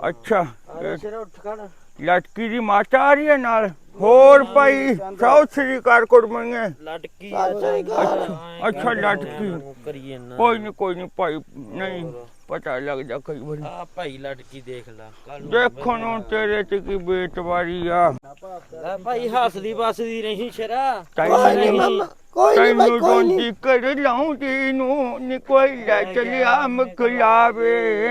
ਅੱਛਾ ਅਰੇ ਸਿਰ ਉੱਠ ਖੜ। ਲਟਕੀ ਦੀ ਮਾਤਾ ਆ ਰਹੀ ਹੈ ਨਾਲ। ਹੋਰ ਭਾਈ ਸੌ ਸ੍ਰੀ ਅਕਾਲ ਕੁੜਮਣੀਏ। ਲਟਕੀ ਅੱਛਾ ਲਟਕੀ ਕਰੀਏ ਨਾ ਕੋਈ ਨਹੀਂ ਕੋਈ ਨਹੀਂ ਭਾਈ ਨਹੀਂ ਪਤਾ ਲੱਗ ਜਾ ਕਈ ਵਾਰੀ। ਆ ਭਾਈ ਲਟਕੀ ਦੇਖ ਲੈ ਦੇਖੋ ਨੂੰ ਤੇਰੇ ਚ ਕੀ ਬੇਟਵਾਰੀ ਆ। ਲੈ ਭਾਈ ਹੱਸਦੀ ਬਸਦੀ ਨਹੀਂ ਸ਼ਰਾ। ਤੈਨੂੰ ਨਹੀਂ ਕੋਈ ਨਹੀਂ ਬਾਈ ਤੈਨੂੰ ਕੋਈ ਨਹੀਂ ਰੋਂਦੀ ਕਰ ਲਾਉਂਦੀ ਨੂੰ ਨੀ ਕੋਈ ਲੈ ਚਲਿਆ ਮਖਲਾਵੇ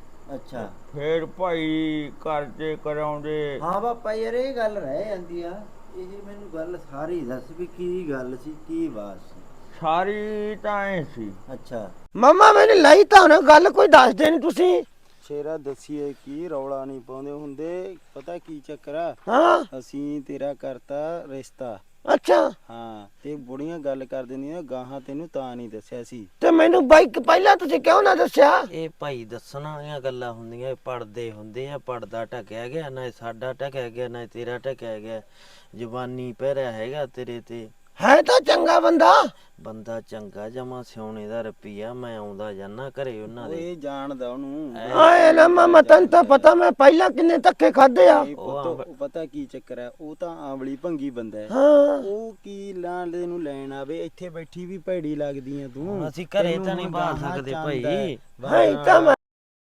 ਅੱਛਾ। ਫੇਰ ਭਾਈ ਕਰਦੇ ਕਰਾਉਂਦੇ। ਹਾਂ ਬਾਪਾ ਯਾਰ ਇਹ ਗੱਲ ਰਹਿ ਜਾਂਦੀ ਆ। ਇਹ ਮੈਨੂੰ ਗੱਲ ਸਾਰੀ ਦੱਸ ਵੀ ਕੀ ਗੱਲ ਸੀ ਕੀ ਬਾਤ ਸੀ? ਸਾਰੀ ਤਾਂ ਐ ਸੀ। ਅੱਛਾ। ਮਮਾ ਮੈਨੂੰ ਲਈ ਤਾਂ ਨਾ ਗੱਲ ਕੋਈ ਦੱਸਦੇ ਨਹੀਂ ਤੁਸੀਂ। ਸ਼ੇਰਾ ਦੱਸੀਏ ਕੀ ਰੌਲਾ ਨਹੀਂ ਪਾਉਂਦੇ ਹੁੰਦੇ ਪਤਾ ਕੀ ਚੱਕਰ ਆ? ਹਾਂ। ਅਸੀਂ ਤੇਰਾ ਕਰਤਾ ਰਿਸ਼ਤਾ। ਅੱਛਾ। ਹਾਂ ਤੇ ਬੁੜੀਆਂ ਗੱਲ ਕਰ ਦਿੰਦੀਆਂ ਗਾਹਾਂ ਤੈਨੂੰ ਤਾਂ ਨਹੀਂ ਦੱਸਿਆ ਸੀ। ਤੇ ਮੈਨੂੰ ਬਾਈਕ ਪਹਿਲਾਂ ਤੁਸੀਂ ਕਿਉਂ ਨਾ ਦੱਸਿਆ? ਇਹ ਭਾਈ ਦੱਸਣ ਵਾਲੀਆਂ ਗੱਲਾਂ ਹੁੰਦੀਆਂ ਇਹ ਪੜਦੇ ਹੁੰਦੇ ਆ ਪੜਦਾ ਟਕਿਆ ਗਿਆ ਨਾ ਇਹ ਸਾਡਾ ਟਕਿਆ ਗਿਆ ਨਾ ਇਹ ਤੇਰਾ ਟਕਿਆ ਗਿਆ। ਜਵਾਨੀ ਪਹਿਰਿਆ ਹੈਗਾ ਤੇਰੇ ਤੇ। ਹੈ ਤਾਂ ਚੰਗਾ ਬੰਦਾ। ਬੰਦਾ ਚੰਗਾ ਜਮਾ ਸਿਉਣੇ ਦਾ ਰੁਪਈਆ ਮੈਂ ਆਉਂਦਾ ਜਾਨਾ ਘਰੇ ਉਹਨਾਂ ਉਹ ਦੇ ਇਹ ਜਾਣਦਾ ਉਹਨੂੰ। ਆਏ ਨਾ ਮਮਾ ਤੈਨੂੰ ਤਾਂ ਪਤਾ ਮੈਂ ਪਹਿਲਾਂ ਕਿੰਨੇ ਧੱਕੇ ਖਾਦੇ ਆ। ਇਹ ਪੁੱਤ ਉਹ ਪਤਾ ਕੀ ਚੱਕਰ ਹੈ ਉਹ ਤਾਂ ਆਂਵਲੀ ਭੰਗੀ ਬੰਦਾ ਹੈ। ਹਾਂ। ਉਹ ਕੀ ਲਾਂਡੇ ਨੂੰ ਲੈਣ ਆਵੇ ਇੱਥੇ ਬੈਠੀ ਵੀ ਭੈੜੀ ਲੱਗਦੀ ਆ ਤੂੰ। ਅਸੀਂ ਘਰੇ ਤਾਂ ਨਹੀਂ ਬਾਹ ਸਕਦੇ ਭਾਈ। ਹਾਂ। ਤਾਂ ਮੈਂ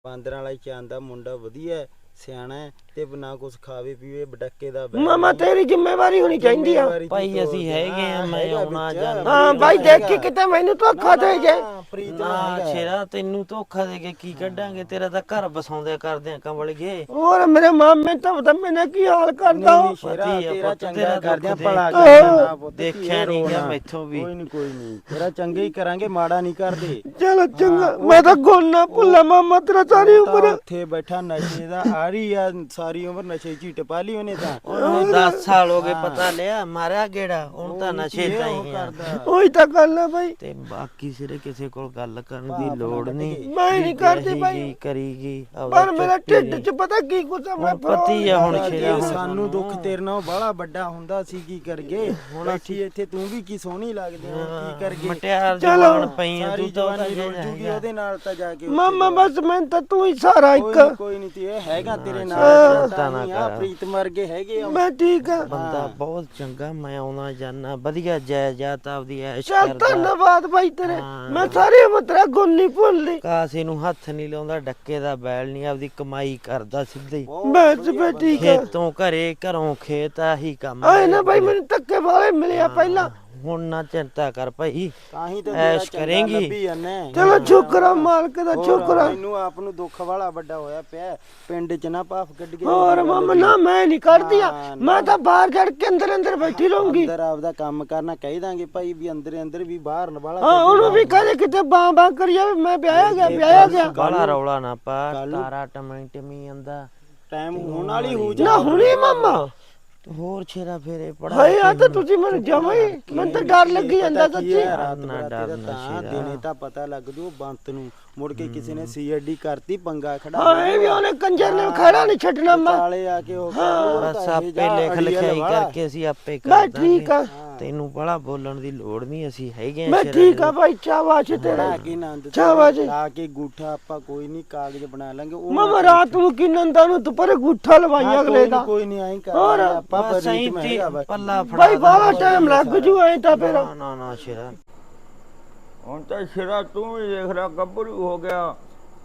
ਬਾਂਦਰਾਂ ਵਾਲਾ ਚਾਂਦਾ ਮੁੰਡਾ ਵਧੀਆ ਹੈ, ਸਿਆਣਾ ਹੈ ਤੇ ਨਾ ਕੁਛ ਖਾਵੇ ਪੀਵੇ ਬਟੱਕੇ ਦਾ ਬੈਠ ਮਮਾ ਤੇਰੀ ਜ਼ਿੰਮੇਵਾਰੀ ਹੋਣੀ ਚਾਹੀਦੀ ਆ। ਜ਼ਿੰਮੇਵਾਰੀ ਭਾਈ ਅਸੀਂ ਹੈਗੇ ਆ, ਮੈਂ ਹੈਗਾ ਆਉਣਾ ਵਿੱਚ। ਜਾਣਾ। ਹਾਂ ਬਾਈ ਦੇਖੀ ਕਿਤੇ ਮੈਨੂੰ ਧੋਖਾ ਦੇ ਜੇ। ਹਾਂ, ਪ੍ਰੀਤ ਨਾ। ਸ਼ੇਰਾ ਤੈਨੂੰ ਧੋਖਾ ਦੇ ਕੇ ਕੀ ਕੱਢਾਂਗੇ? ਤੇਰਾ ਤਾਂ ਘਰ ਬਸਾਉਂਦੇ ਕਰਦੇ ਆ ਕੰਬਲ ਗਏ। ਹੋਰ ਮੇਰੇ ਮਾਮੇ ਤਾਂ ਪਤਾ ਮੈਨੇ ਕੀ ਹਾਲ ਕਰਦਾ। ਨਹੀਂ ਨਹੀਂ ਸ਼ੇਰਾ ਪਤੀ ਆ, ਤੇਰਾ ਪੁੱਤ ਚੰਗਾ ਤੇਰਾ ਕਰਦੇ ਆ ਦੁੱਖ। ਭਲਾ ਦੇਖ। ਕਰਦੇ ਆ ਪੁੱਤ, ਦੇਖਿਆ ਕੀ ਨੀ ਗਿਆ ਰੋਣਾ। ਮੈਥੋਂ ਵੀ। ਕੋਈ ਨਹੀਂ ਕੋਈ ਨਹੀਂ ਤੇਰਾ ਚੰਗਾ ਹੀ ਕਰਾਂਗੇ ਮਾੜਾ ਨਹੀਂ ਕਰਦੇ। ਚਲੋ ਚੰਗਾ। ਮੈਂ ਤਾਂ ਗੁਣ ਨਾ ਭੁੱਲਾ ਮਾਮਾ ਤੇਰਾ ਸਾਰੀ ਉਮਰ। ਉੱਥੇ ਬੈਠਾ ਨਸ਼ੇ ਦਾ ਆ ਰਹੀ ਆ ਸਾਰੀ ਉਮਰ ਨਸ਼ੇ ਚ ਹੀ ਟਪਾ ਲਈ ਉਹਨੇ ਤਾਂ। ਉਹਨੇ 10 ਸਾਲ ਹੋ ਗਏ ਪਤਾ ਲਿਆ ਮਾਰਿਆ ਗੇੜਾ ਹੁਣ ਤਾਂ ਨਸ਼ੇ ਤਾਂ ਹੀ ਆ। ਕਰਦਾ। ਉਹੀ ਤਾਂ ਗੱਲ ਆ ਬਾਈ। ਤੇ ਬਾਕੀ ਸਿਰੇ ਕਿਸੇ ਕੋਲ ਗੱਲ ਕਰਨ ਦੀ ਲੋੜ ਨਹੀਂ। ਮੈਂ ਨਹੀਂ ਕਰਦੀ ਬਾਈ। ਕਰੀਗੀ? ਪਰ ਮੇਰਾ ਢਿੱਡ 'ਚ ਪਤਾ ਕੀ ਆ ਮੈਂ ਪਤੀ ਆ ਹੁਣ ਹੁਣ ਸਾਨੂੰ ਦੁੱਖ ਤੇਰੇ ਨਾਲ ਬਾਹਲਾ ਵੱਡਾ ਹੁੰਦਾ ਸੀ ਕੀ ਕਰਗੇ ਹੁਣ ਅਸੀਂ ਇੱਥੇ ਤੂੰ ਵੀ ਕੀ ਸੋਹਣੀ ਲੱਗਦੀ ਹੁਣ ਕੀ ਕਰਗੇ ਮਟਿਆਰ ਚਲੋ, ਜਵਾਨ ਪਈਆਂ ਸਾਰੀ ਤੂੰ ਤਾਂ ਉਹਦਾ ਨਾਲ ਤਾਂ ਜਾ ਕੇ ਮਾਮਾ। ਬਸ ਮੈਂ ਤਾਂ ਤੂੰ ਹੀ ਸਾਰਾ ਕੋਈ ਇੱਕ। ਨੀ, ਕੋਈ ਨਹੀਂ ਤੇ ਇਹ ਹੈਗਾ ਤੇਰੇ ਨਾਲ। ਚਿੰਤਾ ਨਾ ਕਰ। ਪ੍ਰੀਤ ਮਰ ਗਏ ਹੈਗੇ ਆ। ਮੈਂ ਠੀਕ ਆ। ਬੰਦਾ ਬਹੁਤ ਚੰਗਾ ਮੈਂ ਆਉਣਾ ਜਾਣਾ ਵਧੀਆ ਜਾਇਦਾਦ ਆਪਦੀ ਐਸ਼ ਚੱਲ ਕਰਦਾ। ਧੰਨਵਾਦ ਬਾਈ ਤੇਰੇ। ਹਾਂ। ਮੈਂ ਸਾਰੀ ਉਮਰ ਤੇਰਾ ਗੁਣ ਨਹੀਂ ਭੁੱਲਦੀ। ਕਾਸੇ ਨੂੰ ਹੱਥ ਨਹੀਂ ਲਾਉਂਦਾ ਡੱਕੇ ਦਾ ਬੈਲ ਨਹੀਂ ਆਪਦੀ ਕਮਾਈ ਕਰਦਾ ਸਿੱਧੇ। ਹੀ। ਬਸ ਠੀਕ ਆ। ਖੇਤੋਂ ਘਰੇ ਘਰੋਂ ਖੇਤ ਆਹੀ ਕੰਮ ਆਏ। ਨਾ ਬਾਈ ਮੈਨੂੰ ਧੱਕੇ ਵਾਲੇ ਮਿਲਿਆ ਪਹਿਲਾਂ। ਹੁਣ ਨਾ ਚਿੰਤਾ ਕਰ ਭਾਈ। ਤਾਂ ਹੀ ਤਾਂ ਐਸ਼ ਕਰੇਂਗੀ। ਲੱਭੀ ਜਾਂਦੇ ਚਲੋ ਸ਼ੁਕਰ ਮਾਲਕ ਦਾ ਸ਼ੁਕਰ ਮੈਨੂੰ ਆਪ ਨੂੰ ਦੁੱਖ ਵਾਲਾ ਵੱਡਾ ਹੋਇਆ ਪਿਆ। ਪਿੰਡ ਚ ਨਾ ਭਾਫ ਕੱਢ ਕੇ ਹੋਰ ਮਾਮਾ ਨਾ ਮੈਂ ਨਹੀਂ ਕਰਦੀ ਆ। ਮੈਂ ਤਾਂ ਬਾਹਰ ਚੜ ਕੇ ਅੰਦਰ ਅੰਦਰ ਬੈਠੀ ਰਹੂੰਗੀ। ਅੰਦਰ ਆਪਦਾ ਕੰਮ ਕਰਨਾ ਕਹਿ ਦਾਂਗੇ ਭਾਈ ਵੀ ਅੰਦਰ ਅੰਦਰ ਵੀ ਬਾਹਰ ਵਾਲਾ ਹਾਂ ਉਹਨੂੰ ਵੀ ਕਹਦੇ ਕਿਤੇ ਬਾਂ ਬਾਂ ਕਰੀ ਜਾਵੇ ਮੈਂ ਵਿਆਹਿਆ ਗਿਆ ਵਿਆਹਿਆ ਗਿਆ। ਬਾਲਾ ਰੌਲਾ ਨਾ ਪਾ ਨੂੰ- ਤਾਰਾ ਟਮੈਂਟਮੀ ਆਂਦਾ। ਟਾਈਮ ਹੋਣ ਵਾਲੀ ਹੋ ਨਾ ਹੁਣੀ ਮਾਮਾ। ਹੋਰ ਛੇਰਾ ਫੇਰੇ ਪੜਾ ਹਾਏ ਆ ਤਾਂ ਤੁਸੀਂ ਮੈਨੂੰ ਜਮਾ ਹੀ ਮੈਨੂੰ ਤਾਂ ਡਰ ਲੱਗੀ ਜਾਂਦਾ ਸੱਚੀ। ਨਾ ਡਰ ਨਾ। ਦਿਨੇ ਤਾਂ ਪਤਾ ਲੱਗ ਜੂ ਬੰਤ ਨੂੰ। ਮੁੜ ਕੇ ਕਿਸੇ ਨੇ ਸੀਆਈਡੀ ਕਰਤੀ ਪੰਗਾ ਖੜਾ ਹਾਂ ਇਹ ਵੀ ਉਹਨੇ ਕੰਜਰ ਨੇ ਖੜਾ ਨਹੀਂ ਛੱਡਣਾ ਮੈਂ ਚਾਲੇ ਆ ਕੇ ਉਹ ਬਸ ਆਪੇ ਲਿਖ ਲਿਖਾਈ ਕਰਕੇ ਅਸੀਂ ਆਪੇ ਕਰ ਮੈਂ ਠੀਕ ਆ। ਤੈਨੂੰ ਬੜਾ ਬੋਲਣ ਦੀ ਲੋੜ ਨਹੀਂ ਅਸੀਂ ਹੈਗੇ ਆ ਮੈਂ ਠੀਕ। ਆ ਭਾਈ ਚਾਵਾਸ਼ ਤੇਰਾ। ਬਣਾ ਕੇ ਨੰਦ ਸ਼ਾਬਾਸ਼। ਲਾ ਕੇ ਗੂਠਾ ਆਪਾਂ ਕੋਈ ਨਹੀਂ ਕਾਗਜ਼ ਬਣਾ ਲਾਂਗੇ ਉਹ ਮਾਮਾ ਰਾਤ ਨੂੰ ਕੀ ਨੰਦਾ ਨੂੰ ਦੁਪਹਿਰੇ ਗੁੱਠਾ ਲਵਾਈ ਅਗਲੇ ਦਾ। ਕੋਈ ਨਹੀਂ ਆਈ ਕਰ ਹੋਰ, ਲਾਂਗੇ, ਆਪਾਂ ਬਸ ਪਰ ਐਂ ਰੀਤ ਤੀ- ਮਹਿੰਗਾ ਵਾ ਪੱਲਾ ਫੜਾ ਭਾਈ ਬਾਹਲਾ ਟਾਈਮ ਲੱਗ ਜੂ ਐ ਤਾਂ ਫਿਰ। ਨਾ ਨਾ ਨਾ ਸ਼ੇਰਾ ਹੁਣ ਤਾਂ ਸ਼ਿਰਾ ਤੂੰ ਵੀ ਦੇਖ ਰਿਹਾ ਗੱਭਰੂ ਹੋ ਗਿਆ।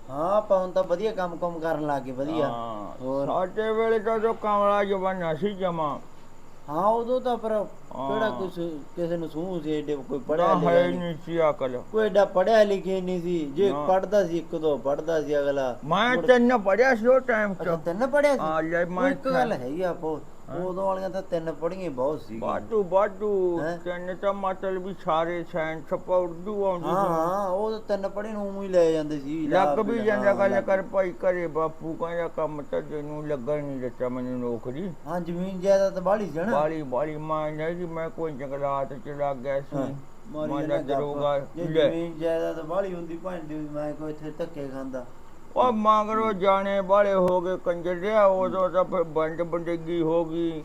ਹਾਂ ਆਪਾਂ ਹੁਣ ਤਾਂ ਵਧੀਆ ਕੰਮ ਕੰਮ ਕਰਨ ਲੱਗ ਵਧੀਆ। ਹਾਂ, ਹੋਰ? ਸਾਡੇ ਵੇਲੇ ਤਾਂ ਜੋ ਕਮਲਾ ਜਵਾਨਾ ਸੀ ਜਮਾ। ਹਾਂ ਉਦੋਂ ਤਾਂ ਪਰ ਕਿਹੜਾ ਕੁਛ ਕਿਸੇ ਨੂੰ ਸੂਹ ਸੀ ਏਡੇ ਕੋਈ ਪੜਿਆ ਲਿਖਿਆ ਹੈ ਨਹੀਂ ਨਹੀਂ ਸੀ ਅਕਲ। ਕੋਈ ਏਡਾ ਪੜਿਆ ਲਿਖਿਆ ਨਹੀਂ ਸੀ। ਜੇ ਨਾ। ਪੜਦਾ ਸੀ ਇੱਕ ਦੋ ਪੜਦਾ ਸੀ ਅਗਲਾ। ਮੈਂ ਤੈਨੂੰ ਪੜਿਆ ਸੀ ਉਹ ਟਾਈਮ ਅੱਛਾ ਚ ਤੈਨੂੰ ਪੜਿਆ ਸੀ? ਹਾਂ ਲੈ ਮੈਂ ਇੱਕ ਗੱਲ ਹੈਗੀ ਆਪੋ ਉਦੋਂ ਵਾਲੀਆਂ ਤਾਂ ਤਿੰਨ ਪੜੀਆਂ ਬਹੁਤ ਸੀ ਬਾਡੂ ਬਾਡੂ ਹੈਂ? ਤੈਨੂੰ ਤਾਂ ਮਤਲਬ ਵੀ ਸਾਰੇ ਸਾਇੰਸ ਪਾ ਉਰਦੂ ਆਉਂਦੀ ਹਾਂ ਸੀ। ਹਾਂ ਉਹ ਤਾਂ ਤਿੰਨ ਪੜੇ ਨੂੰ ਹੀ ਲੈ ਜਾਂਦੇ ਸੀ ਲੱਗ ਵੀ ਜਾਂਦਾ ਗੱਲ ਕਰ ਭਾਈ ਘਰੇ ਬਾਪੂ ਕਹਿੰਦਾ ਕੰਮ ਤਾਂ ਤੈਨੂੰ ਲੱਗਣ ਨਹੀਂ ਦਿੱਤਾ ਮੈਨੂੰ ਨੌਕਰੀ ਹਾਂ ਜ਼ਮੀਨ ਜਾਇਦਾਦ ਬਾੜੀ ਸੀ ਨਾ ਬਾਲੀ ਬਾਲੀ ਮਾਂ ਨਹੀਂ ਜੀ ਮੈਂ ਕੋਈ ਜੰਗਲਾਤ ਚ ਲੱਗ ਗਿਆ ਸੀ ਮਾਰੀ ਮੈਂ ਜਾਂਦਾ ਦਰੋਗਾ। ਜੇ। ਜ਼ਮੀਨ ਜਾਇਦਾਦ ਬਾੜੀ ਹੁੰਦੀ ਭਾਂਡੀ ਮੈਂ ਕੋਈ ਇੱਥੇ ਧੱਕੇ ਖਾਂਦਾ ਉਹ ਮੰਗਰੋ ਜਾਣੇ ਵਾਲੇ ਹੋ ਗਏ ਕੰਜਰਿਆ ਉਦੋਂ ਤਾਂ ਫਿਰ ਵੰਡ ਵੰਡੇਗੀ ਹੋ ਗਈ।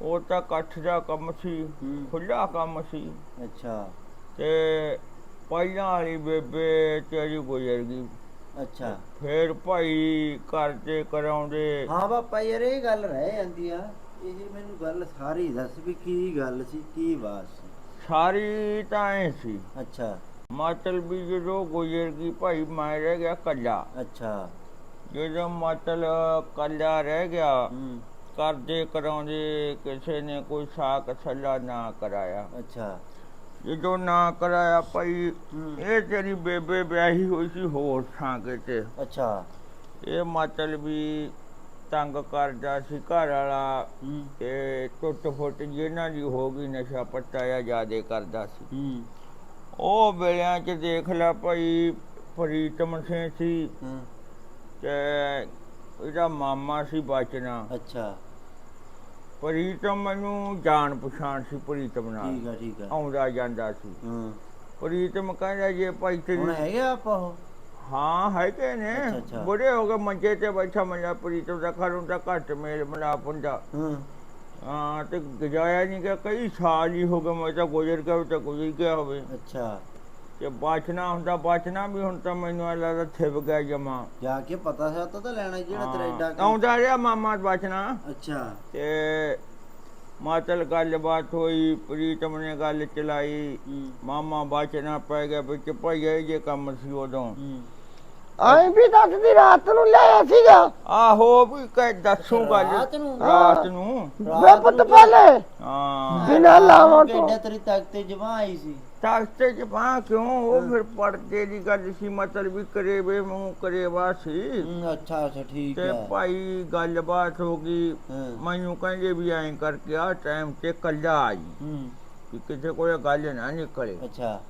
ਉਹ ਤਾਂ ਇਕੱਠ ਦਾ ਕੰਮ ਸੀ। ਖੁੱਲਾ ਕੰਮ ਸੀ। ਅੱਛਾ। ਤੇ ਪਹਿਲਾਂ ਵਾਲੀ ਬੇਬੇ ਤੇਰੀ ਗੁਜ਼ਰ ਗਈ। ਅੱਛਾ। ਫੇਰ ਭਾਈ ਘਰ ਤੇ ਕਰਾਉਂਦੇ। ਹਾਂ ਬਾਪਾ ਯਾਰ ਇਹ ਗੱਲ ਰਹਿ ਜਾਂਦੀ ਆ। ਇਹ ਮੈਨੂੰ ਗੱਲ ਸਾਰੀ ਦੱਸ ਵੀ ਕੀ ਗੱਲ ਸੀ ਕੀ ਬਾਤ ਸੀ? ਸਾਰੀ ਤਾਂ ਐ ਸੀ। ਅੱਛਾ। ਮਤਲਬ ਵੀ ਜਦੋਂ ਗੁਜ਼ਰ ਗਈ ਭਾਈ ਮੈਂ ਰਹਿ ਗਿਆ ਕੱਲਾ ਅੱਛਾ। ਜਦੋਂ ਮਤਲਬ ਕੱਲਾ ਰਹਿ ਗਿਆ ਕਰਦੇ ਕਰਾਉਂਦੇ ਕਿਸੇ ਨੇ ਕੋਈ ਸਾਕ ਸੱਲਾ ਨਾ ਕਰਾਇਆ। ਅੱਛਾ। ਜਦੋਂ ਨਾ ਕਰਾਇਆ ਭਾਈ। ਇਹ ਤੇਰੀ ਬੇਬੇ ਵਿਆਹੀ ਹੋਈ ਸੀ ਹੋਰ ਥਾਂ ਕਿਤੇ। ਅੱਛਾ। ਇਹ ਮਤਲਬ ਵੀ ਤੰਗ ਕਰਦਾ ਸੀ ਘਰ ਵਾਲਾ ਤੇ ਟੁੱਟ ਫੁੱਟ ਜਿਹਨਾਂ ਦੀ ਹੋ ਗਈ ਨਸ਼ਾ ਪੱਤਾ ਆ ਜਿਆਦੇ ਕਰਦਾ ਸੀ। ਉਹ ਵੇਲਿਆਂ 'ਚ ਦੇਖ ਲੈ ਭਾਈ ਪ੍ਰੀਤਮ ਸਿੰਘ ਸੀ ਹੂੰ। ਤੇ ਇਹਦਾ ਮਾਮਾ ਸੀ ਬਚਨਾ ਅੱਛਾ। ਪ੍ਰੀਤਮ ਮੈਨੂੰ ਜਾਣ ਪਛਾਣ ਸੀ ਪ੍ਰੀਤਮ ਨਾਲ। ਠੀਕ ਆ ਠੀਕ ਆ। ਆਉਂਦਾ ਜਾਂਦਾ ਸੀ। ਹੂੰ। ਪ੍ਰੀਤਮ ਕਹਿੰਦਾ ਜੇ ਭਾਈ ਹੁਣ ਤੇਰੀ ਹੈਗੇ ਆਪਾਂ ਉਹ? ਹਾਂ ਹੈਗੇ ਨੇ। ਬੁੜੇ ਹੋ ਗਏ ਮੰਜੇ ਤੇ ਬੈਠਾ ਮੰਜਾ ਪ੍ਰੀਤਮ ਦਾ ਘਰੋਂ ਦਾ ਘੱਟ ਮੇਲ ਮਲਾਪ ਹੁੰਦਾ। ਹੂੰ। ਹਾਂ ਤੇ ਗਜਾਇਆ ਨਹੀਂ ਕਿ ਕਈ ਸਾਲ ਹੀ ਹੋ ਗਏ ਮੈਂ ਤਾਂ ਗੁਜ਼ਰ ਗਿਆ ਤਾਂ ਗੁਜ਼ਰ ਗਿਆ ਹੋਵੇ। ਅੱਛਾ। ਤੇ ਬਾਚਣਾ ਹੁੰਦਾ ਬਾਚਣਾ ਵੀ ਹੁਣ ਤਾਂ ਮੈਨੂੰ ਐਂ ਲੱਗਦਾ ਥਿਪ ਗਿਆ ਜਮਾ। ਜਾ ਕੇ ਪਤਾ ਸੀ ਤਾਂ ਲੈਣਾ ਜਿਹੜਾ ਤੇਰਾ ਆਉਂਦਾ ਰਿਹਾ ਮਾਮਾ ਬਾਚਣਾ ਅੱਛਾ। ਤੇ ਮਾਤਲ ਗੱਲਬਾਤ ਹੋਈ ਪ੍ਰੀਤਮ ਨੇ ਗੱਲ ਚਲਾਈ। ਮਾਮਾ ਬਾਚਣਾ ਪੈ ਗਿਆ ਵਿੱਚ ਭਾਈ ਇਹ ਜੇ ਕੰਮ ਸੀ ਉਦੋਂ। ਆਈ ਵੀ ਦੱਸਦੀ ਰਾਤ ਨੂੰ ਲਿਆਇਆ ਸੀਗਾ। ਆਹੋ ਵੀ ਕਹਿ ਦੱਸੂ ਗੱਲ। ਰਾਤ ਨੂੰ? ਰਾਤ ਨੂੰ? ਵੇ ਪੁੱਤ ਪਹਿਲੇ। ਹਾਂ। ਬਿਨਾਂ ਲਾਵਾਂ ਤੋਂ ਕਿੱਡਾ ਤੇਰੀ ਤਖਤੇ ਜਮਾ ਆਈ ਸੀ। ਤਾਕਤੇ ਚ ਪਾ ਕਿਉਂ? ਉਹ ਫਿਰ ਪਰਦੇ ਦੀ ਗੱਲ ਸੀ ਮਤਲਬ ਵੀ ਕਰੇਵੇ ਮੂੰਹ ਕਰੇਵਾ ਸੀ। ਅੱਛਾ ਅੱਛਾ ਠੀਕ ਤੇ ਹੈ। ਭਾਈ ਗੱਲਬਾਤ ਹੋ ਗਈ। ਮੈਨੂੰ ਕਹਿੰਦੇ ਵੀ ਐਂ ਕਰਕੇ ਆ ਟਾਈਮ ਤੇ ਕੱਲਾ ਆਈ। ਹੂੰ। ਕਿ ਕਿਸੇ ਕੋਲੇ ਗੱਲ ਨਾ ਨਿਕਲੇ। ਅੱਛਾ।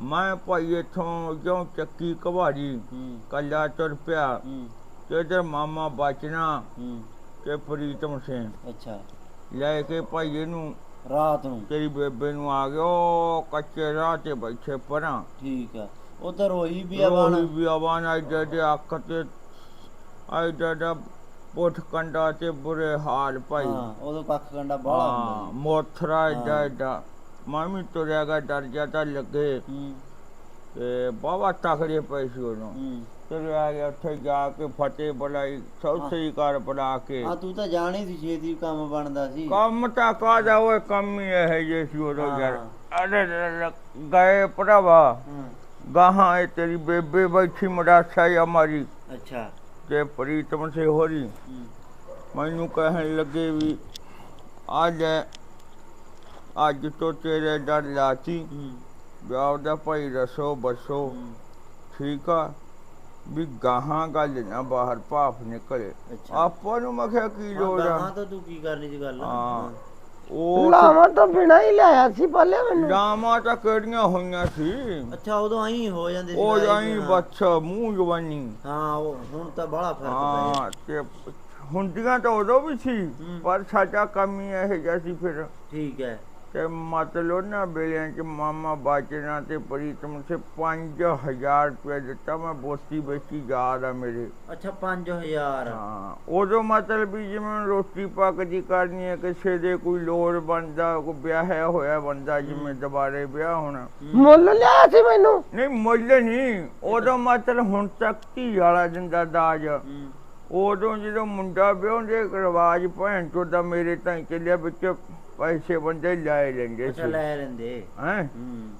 ਮੈਂ ਭਾਈ ਇਥੋਂ ਜਿਉਂ ਚੱਕੀ ਕਵਾੜੀ ਕੱਲਾ ਤੁਰ ਪਿਆ। ਤੇ ਇਧਰ ਮਾਮਾ ਬਚਨਾ ਤੇ ਪ੍ਰੀਤਮ ਸਿੰਘ ਅੱਛਾ। ਲੈ ਕੇ ਭਾਈ ਇਹਨੂੰ ਰਾਤ ਨੂੰ? ਤੇਰੀ ਬੇਬੇ ਨੂੰ ਆ ਗਿਆ ਉਹ ਕੱਚੇ ਰਾਹ ਤੇ ਬੈਠੇ ਪਰਾਂ। ਠੀਕ ਆ। ਉਧਰ ਹੋਈ ਵੀ ਆ ਬਣ। ਰੋਹੀ ਵੀ ਆਵਾਨ ਆਈ ਦੇ ਅੱਖ ਤੇ ਆਈ ਦਾ ਪੁੱਠ ਕੰਡਾ ਤੇ ਬੁਰੇ ਹਾਲ ਭਾਈ। ਹਾਂ ਉਦੋਂ ਕੱਖ ਕੰਡਾ ਬਾਹਲਾ ਹਾਂ ਹੁੰਦਾ ਮੋਥਰਾ ਹਾਂ। ਏਡਾ ਮਾਮੀ ਤੁਰਿਆ ਗਾ ਡਰ ਜਾਂਦਾ ਲੱਗੇ। ਹੂੰ। ਤੇ ਬਾਬਾ ਤਕੜੇ ਪਏ ਸੀ ਉਹਨੂੰ ਹੂੰ। ਤੁਰਿਆ ਗਿਆ ਉੱਥੇ ਜਾ ਕੇ ਫਤਿਹ ਬੁਲਾਈ ਸੌਸੀ ਕਰ ਬੁਲਾ ਕੇ। ਆ ਤੂੰ ਤਾਂ ਜਾਣੀ ਸੀ ਛੇਤੀ ਕੰਮ ਬਣਦਾ ਸੀ। ਕੰਮ ਤਾਂ ਕਾਦਾ ਉਹ ਕੰਮ ਹੀ ਇਹ ਜੇ ਸੀ ਉਦੋਂ ਹਾਂ। ਯਾਰ। ਅਰੇ ਗਏ ਭਰਾਵਾ। ਹਾਂ। ਗਾਹਾਂ ਇਹ ਤੇਰੀ ਬੇਬੇ ਬੈਠੀ ਮੜਾਸਾ ਹਮਾਰੀ ਅੱਛਾ। ਤੇ ਪ੍ਰੀਤਮ ਸੇ ਹੋਰੀ। ਹੂੰ। ਮੈਨੂੰ ਕਹਿਣ ਲੱਗੇ ਵੀ ਅੱਜ ਅੱਜ ਤੋਂ ਤੇਰੇ ਡਰ ਲਾਤੀ। ਵਿਆਹ ਦਾ ਭਾਈ ਰਸੋ ਬਸੋ। ਠੀਕ ਆ? ਵੀ ਗਾਹਾਂ ਗੱਲ ਨਾ ਬਾਹਰ ਭਾਫ ਨਿਕਲੇ। ਆਪਾਂ ਨੂੰ ਮੈਂ ਕਿਹਾ ਕੀ ਲੋੜ ਆ? ਗਾਹਾਂ ਤਾਂ ਤੂੰ ਕੀ ਕਰਨੀ ਸੀ ਗੱਲ? ਹਾਂ। ਉਹ ਲਾਵਾਂ ਤੋਂ ਬਿਨਾਂ ਹੀ ਲਿਆਇਆ ਸੀ ਪਹਿਲੇ ਮੈਨੂੰ। ਡਾਮਾਂ ਤਾਂ ਕਿਹੜੀਆਂ ਹੋਈਆਂ ਸੀ? ਅੱਛਾ ਉਦੋਂ ਆਈ ਹੋ ਜਾਂਦੇ ਸੀ ਉਹ ਹਾਂ। ਬੱਚਾ ਮੂੰਹ ਜਵਾਨੀ। ਹਾਂ ਉਹ ਹੁਣ ਤਾਂ ਬੜਾ ਫ਼ਰਕ ਪੈ ਹਾਂ ਤੇ ਹੁੰਦੀਆਂ ਤਾਂ ਉਦੋਂ ਵੀ ਸੀ। ਪਰ ਸਾਡਾ ਕੰਮ ਹੀ ਇਹ ਜਿਹਾ ਸੀ ਫਿਰ। ਠੀਕ ਹੈ। ਤੇ ਮਤਲਬ ਨਾ ਵੇਲਿਆਂ ਚ ਮਾਮਾ ਬਾਚਣਾ ਤੇ ਪ੍ਰੀਤਮ ਸੇ 5000 ਰੁਪਏ ਦਿੱਤਾ ਮੈਂ ਬੋਤੀ ਵੇਚੀ ਯਾਦ ਆ ਮੇਰੇ। ਅੱਛਾ 5000 ਹਾਂ ਉਦੋਂ ਮਤਲਬ ਵੀ ਜਿਵੇਂ ਰੋਟੀ ਪੱਕਦੀ ਕਰਨੀ ਹੈ ਕਿਸੇ ਦੇ ਕੋਈ ਲੋੜ ਬਣਦਾ ਕੋਈ ਵਿਆਹਿਆ ਹੋਇਆ ਬੰਦਾ ਜਿਵੇਂ ਦੁਬਾਰੇ ਵਿਆਹ ਹੋਣਾ। ਮੁੱਲ ਲਿਆਇਆ ਸੀ ਮੈਨੂੰ। ਨਹੀਂ ਮੁੱਲ ਨਹੀਂ ਉਦੋਂ ਮਤਲਬ ਹੁਣ ਤੱਕ ਧੀ ਵਾਲਾ ਦਿੰਦਾ ਦਾਜ ਉਦੋਂ ਜਦੋਂ ਮੁੰਡਾ ਵਿਆਹੁੰਦੇ ਇੱਕ ਰਿਵਾਜ ਭੈਣ ਚੋਂ ਦਾ ਮੇਰੇ ਤਾਂ ਚੱਲਿਆ ਵਿੱਚ ਪੈਸੇ ਬੰਦੇ ਲਾਏ ਲੈਂਦੇ ਅੱਛਾ ਸੀ। ਲੈ ਲੈਂਦੇ। ਹੈਂ? ਹੂੰ।